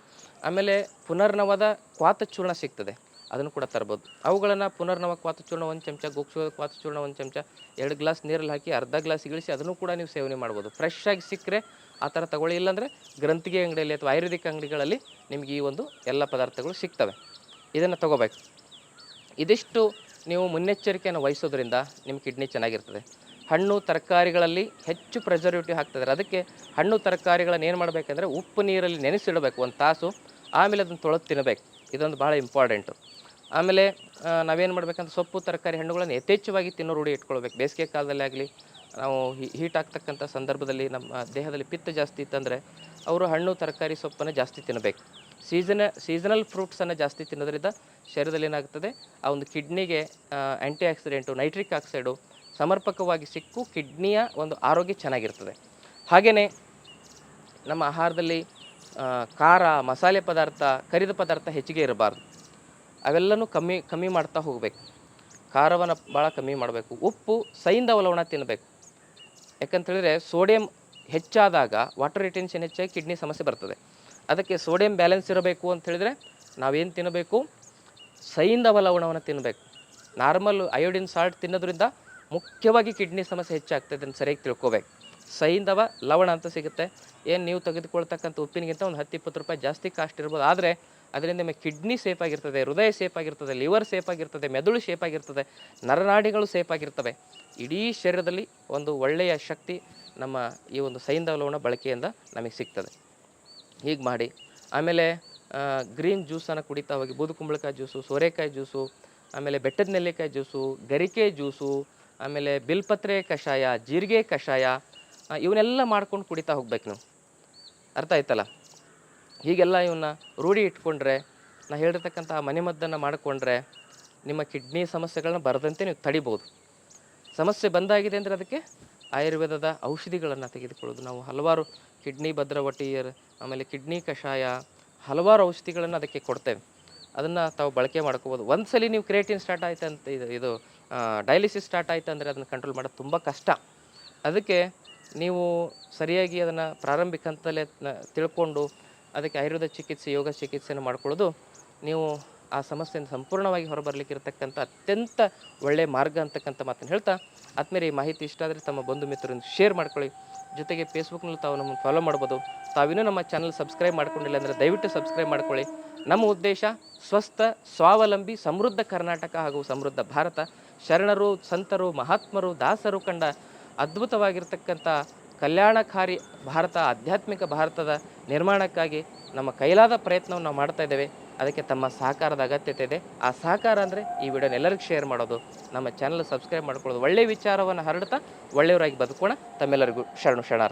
ಆಮೇಲೆ ಪುನರ್ನವದ ಕ್ವಾತ ಚೂರ್ಣ ಸಿಗ್ತದೆ. ಅದನ್ನು ಕೂಡ ತರ್ಬೋದು. ಅವುಗಳನ್ನು ಪುನರ್ನವ ಕ್ವಾತ ಚೂರ್ಣ ಒಂದು ಚಮಚ ಗೋಕ್ಷೂರದ ಕ್ವಾತ ಚೂರ್ಣ ಒಂದು ಚಮಚ, ಎರಡು ಗ್ಲಾಸ್ ನೀರಲ್ಲಿ ಹಾಕಿ ಅರ್ಧ ಗ್ಲಾಸ್ ಇಳಿಸಿ ಅದನ್ನು ಕೂಡ ನೀವು ಸೇವನೆ ಮಾಡ್ಬೋದು. ಫ್ರೆಶ್ ಆಗಿ ಸಿಕ್ಕರೆ ಆ ಥರ ತಗೊಳ್ಳಿ. ಇಲ್ಲಾಂದರೆ ಗ್ರಂಥಿಗೆ ಅಂಗಡಿಯಲ್ಲಿ ಅಥವಾ ಆಯುರ್ವೇದಿಕ್ ಅಂಗಡಿಗಳಲ್ಲಿ ನಿಮಗೆ ಈ ಒಂದು ಎಲ್ಲ ಪದಾರ್ಥಗಳು ಸಿಗ್ತವೆ. ಇದನ್ನು ತಗೋಬೇಕು. ಇದಿಷ್ಟು ನೀವು ಮುನ್ನೆಚ್ಚರಿಕೆಯನ್ನು ವಹಿಸೋದ್ರಿಂದ ನಿಮ್ಮ ಕಿಡ್ನಿ ಚೆನ್ನಾಗಿರ್ತದೆ. ಹಣ್ಣು ತರಕಾರಿಗಳಲ್ಲಿ ಹೆಚ್ಚು ಪ್ರೆಸರ್ವೇಟಿವ್ ಹಾಕ್ತಿದ್ದಾರೆ ಅದಕ್ಕೆ ಹಣ್ಣು ತರಕಾರಿಗಳನ್ನು ಏನು ಮಾಡಬೇಕಂದ್ರೆ ಉಪ್ಪು ನೀರಲ್ಲಿ ನೆನೆಸಿಡಬೇಕು. ಒಂದು ತಾಸು ಆಮೇಲೆ ಅದನ್ನು ತೊಳೆದು ತಿನ್ನಬೇಕು ಇದೊಂದು ಭಾಳ ಇಂಪಾರ್ಟೆಂಟು ಆಮೇಲೆ ನಾವೇನು ಮಾಡಬೇಕಂತ ಸೊಪ್ಪು, ತರಕಾರಿ, ಹಣ್ಣುಗಳನ್ನು ಯಥೇಚ್ಛವಾಗಿ ತಿನ್ನೋ ರೂಢಿ ಇಟ್ಕೊಳ್ಬೇಕು. ಬೇಸಿಗೆ ಕಾಲದಲ್ಲಿ ಆಗಲಿ, ನಾವು ಹೀಟ್ ಆಗ್ತಕ್ಕಂಥ ಸಂದರ್ಭದಲ್ಲಿ ನಮ್ಮ ದೇಹದಲ್ಲಿ ಪಿತ್ತ ಜಾಸ್ತಿ ಇತ್ತಂದರೆ ಅವರು ಹಣ್ಣು, ತರಕಾರಿ, ಸೊಪ್ಪನ್ನು ಜಾಸ್ತಿ ತಿನ್ನಬೇಕು ಸೀಸನ ಸೀಸನಲ್ ಫ್ರೂಟ್ಸನ್ನು ಜಾಸ್ತಿ ತಿನ್ನೋದ್ರಿಂದ ಶರೀರದಲ್ಲಿ ಏನಾಗ್ತದೆ? ಆ ಒಂದು ಕಿಡ್ನಿಗೆ ಆ್ಯಂಟಿ ಆಕ್ಸಿಡೆಂಟು ನೈಟ್ರಿಕ್ ಆಕ್ಸೈಡು ಸಮರ್ಪಕವಾಗಿ ಸಿಕ್ಕು ಕಿಡ್ನಿಯ ಒಂದು ಆರೋಗ್ಯ ಚೆನ್ನಾಗಿರ್ತದೆ. ಹಾಗೆಯೇ ನಮ್ಮ ಆಹಾರದಲ್ಲಿ ಖಾರ, ಮಸಾಲೆ ಪದಾರ್ಥ, ಕರಿದ ಪದಾರ್ಥ ಹೆಚ್ಚಿಗೆ ಇರಬಾರ್ದು. ಅವೆಲ್ಲನೂ ಕಮ್ಮಿ ಕಮ್ಮಿ ಮಾಡ್ತಾ ಹೋಗಬೇಕು. ಖಾರವನ್ನು ಭಾಳ ಕಮ್ಮಿ ಮಾಡಬೇಕು. ಉಪ್ಪು ಸೈಂಧವ ಲವಣ ತಿನ್ನಬೇಕು ಯಾಕಂತೇಳಿದ್ರೆ ಸೋಡಿಯಂ ಹೆಚ್ಚಾದಾಗ ವಾಟರ್ ರಿಟೆನ್ಷನ್ ಹೆಚ್ಚಾಗಿ ಕಿಡ್ನಿ ಸಮಸ್ಯೆ ಬರ್ತದೆ. ಅದಕ್ಕೆ ಸೋಡಿಯಂ ಬ್ಯಾಲೆನ್ಸ್ ಇರಬೇಕು ಅಂತ ನಾವೇನು ತಿನ್ನಬೇಕು? ಸೈಂಧವ ಒಲವಣವನ್ನು ತಿನ್ನಬೇಕು ನಾರ್ಮಲ್ ಅಯೋಡಿನ್ ಸಾಲ್ಟ್ ತಿನ್ನೋದ್ರಿಂದ ಮುಖ್ಯವಾಗಿ ಕಿಡ್ನಿ ಸಮಸ್ಯೆ ಹೆಚ್ಚಾಗ್ತದೆ ಅಂತ ಸರಿಯಾಗಿ ತಿಳ್ಕೊಬೇಕು. ಸೈಂಧವ ಲವಣ ಅಂತ ಸಿಗುತ್ತೆ. ಏನು ನೀವು ತೆಗೆದುಕೊಳ್ತಕ್ಕಂಥ ಉಪ್ಪಿನಿಗಿಂತ ಒಂದು ಹತ್ತು ಇಪ್ಪತ್ತು ರೂಪಾಯಿ ಜಾಸ್ತಿ ಕಾಸ್ಟ್ ಇರ್ಬೋದು. ಆದರೆ ಅದರಿಂದ ನಿಮಗೆ ಕಿಡ್ನಿ ಸೇಫ್ ಆಗಿರ್ತದೆ, ಹೃದಯ ಸೇಫ್ ಆಗಿರ್ತದೆ ಲಿವರ್ ಸೇಫ್ ಆಗಿರ್ತದೆ, ಮೆದುಳು ಸೇಫ್ ಆಗಿರ್ತದೆ, ನರನಾಡಿಗಳು ಸೇಫ್ ಆಗಿರ್ತವೆ. ಇಡೀ ಶರೀರದಲ್ಲಿ ಒಂದು ಒಳ್ಳೆಯ ಶಕ್ತಿ ನಮ್ಮ ಈ ಒಂದು ಸೈಂಧವ ಲವಣ ಬಳಕೆಯಿಂದ ನಮಗೆ ಸಿಗ್ತದೆ. ಹೀಗೆ ಮಾಡಿ. ಆಮೇಲೆ ಗ್ರೀನ್ ಜ್ಯೂಸನ್ನು ಕುಡಿತಾ ಹೋಗಿ ಬೂದುಕುಂಬಳಕಾಯಿ ಜ್ಯೂಸು ಸೋರೆಕಾಯಿ ಜ್ಯೂಸು ಆಮೇಲೆ ಬೆಟ್ಟದ ನೆಲ್ಲಿಕಾಯಿ ಜ್ಯೂಸು ಗರಿಕೆ ಜ್ಯೂಸು ಆಮೇಲೆ ಬಿಲ್ಪತ್ರೆ ಕಷಾಯ, ಜೀರಿಗೆ ಕಷಾಯ ಇವನ್ನೆಲ್ಲ ಮಾಡ್ಕೊಂಡು ಕುಡಿತಾ ಹೋಗ್ಬೇಕು ನೀವು. ಅರ್ಥ ಆಯ್ತಲ್ಲ? ಹೀಗೆಲ್ಲ ಇವನ್ನ ರೂಢಿ ಇಟ್ಕೊಂಡ್ರೆ, ನಾ ಹೇಳಿರ್ತಕ್ಕಂಥ ಮನೆಮದ್ದನ್ನು ಮಾಡಿಕೊಂಡ್ರೆ, ನಿಮ್ಮ ಕಿಡ್ನಿ ಸಮಸ್ಯೆಗಳನ್ನ ಬರದಂತೆ ನೀವು ತಡಿಬೋದು. ಸಮಸ್ಯೆ ಬಂದಾಗಿದೆ ಅಂದರೆ ಅದಕ್ಕೆ ಆಯುರ್ವೇದದ ಔಷಧಿಗಳನ್ನು ತೆಗೆದುಕೊಳ್ಳೋದು. ನಾವು ಹಲವಾರು ಕಿಡ್ನಿ ಭದ್ರವಟಿ ಆಮೇಲೆ ಕಿಡ್ನಿ ಕಷಾಯ, ಹಲವಾರು ಔಷಧಿಗಳನ್ನು ಅದಕ್ಕೆ ಕೊಡ್ತೇವೆ. ಅದನ್ನು ತಾವು ಬಳಕೆ ಮಾಡ್ಕೋಬೋದು. ಸಲ ನೀವು ಕ್ರಿಯೇಟಿನ್ ಸ್ಟಾರ್ಟ್ ಆಯ್ತು ಅಂತ ಇದು ಇದು ಡಯಾಲಿಸಿಸ್ ಸ್ಟಾರ್ಟ್ ಆಯ್ತು ಅಂದರೆ ಅದನ್ನು ಕಂಟ್ರೋಲ್ ಮಾಡೋದು ತುಂಬ ಕಷ್ಟ. ಅದಕ್ಕೆ ನೀವು ಸರಿಯಾಗಿ ಅದನ್ನು ಪ್ರಾರಂಭಿಕ ಹಂತದಲ್ಲೇ ತಿಳ್ಕೊಂಡು ಅದಕ್ಕೆ ಆಯುರ್ವೇದ ಚಿಕಿತ್ಸೆ, ಯೋಗ ಚಿಕಿತ್ಸೆಯನ್ನು ಮಾಡಿಕೊಳ್ಳೋದು ನೀವು ಆ ಸಮಸ್ಯೆಯನ್ನು ಸಂಪೂರ್ಣವಾಗಿ ಹೊರಬರಲಿಕ್ಕೆ ಇರತಕ್ಕಂಥ ಅತ್ಯಂತ ಒಳ್ಳೆಯ ಮಾರ್ಗ ಅಂತಕ್ಕಂಥ ಮಾತನ್ನು ಹೇಳ್ತಾ ಆದ್ಮೇಲೆ ಈ ಮಾಹಿತಿ ಇಷ್ಟ ಆದರೆ ತಮ್ಮ ಬಂಧು ಮಿತ್ರರನ್ನು ಶೇರ್ ಮಾಡ್ಕೊಳ್ಳಿ. ಜೊತೆಗೆ ಫೇಸ್ಬುಕ್ನಲ್ಲಿ ತಾವು ನಮ್ಮನ್ನು ಫಾಲೋ ಮಾಡ್ಬೋದು. ತಾವಿನ್ನೂ ನಮ್ಮ ಚಾನಲ್ ಸಬ್ಸ್ಕ್ರೈಬ್ ಮಾಡ್ಕೊಂಡಿಲ್ಲ ಅಂದರೆ ದಯವಿಟ್ಟು ಸಬ್ಸ್ಕ್ರೈಬ್ ಮಾಡ್ಕೊಳ್ಳಿ. ನಮ್ಮ ಉದ್ದೇಶ ಸ್ವಸ್ಥ, ಸ್ವಾವಲಂಬಿ, ಸಮೃದ್ಧ ಕರ್ನಾಟಕ ಹಾಗೂ ಸಮೃದ್ಧ ಭಾರತ. ಶರಣರು, ಸಂತರು, ಮಹಾತ್ಮರು, ದಾಸರು ಕಂಡ ಅದ್ಭುತವಾಗಿರ್ತಕ್ಕಂಥ ಕಲ್ಯಾಣಕಾರಿ ಭಾರತ, ಆಧ್ಯಾತ್ಮಿಕ ಭಾರತದ ನಿರ್ಮಾಣಕ್ಕಾಗಿ ನಮ್ಮ ಕೈಲಾದ ಪ್ರಯತ್ನವನ್ನು ನಾವು ಮಾಡ್ತಾ ಇದ್ದೇವೆ. ಅದಕ್ಕೆ ತಮ್ಮ ಸಹಕಾರದ ಅಗತ್ಯತೆ ಇದೆ. ಆ ಸಹಕಾರ ಅಂದರೆ ಈ ವಿಡಿಯೋನ ಎಲ್ಲರಿಗೂ ಶೇರ್ ಮಾಡೋದು. ನಮ್ಮ ಚಾನಲ್ ಸಬ್ಸ್ಕ್ರೈಬ್ ಮಾಡ್ಕೊಳ್ಳೋದು. ಒಳ್ಳೆಯ ವಿಚಾರವನ್ನು ಹರಡ್ತಾ ಒಳ್ಳೆಯವರಾಗಿ ಬದುಕೋಣ. ತಮ್ಮೆಲ್ಲರಿಗೂ ಶರಣು ಶರಣಾರ್ಥಿ.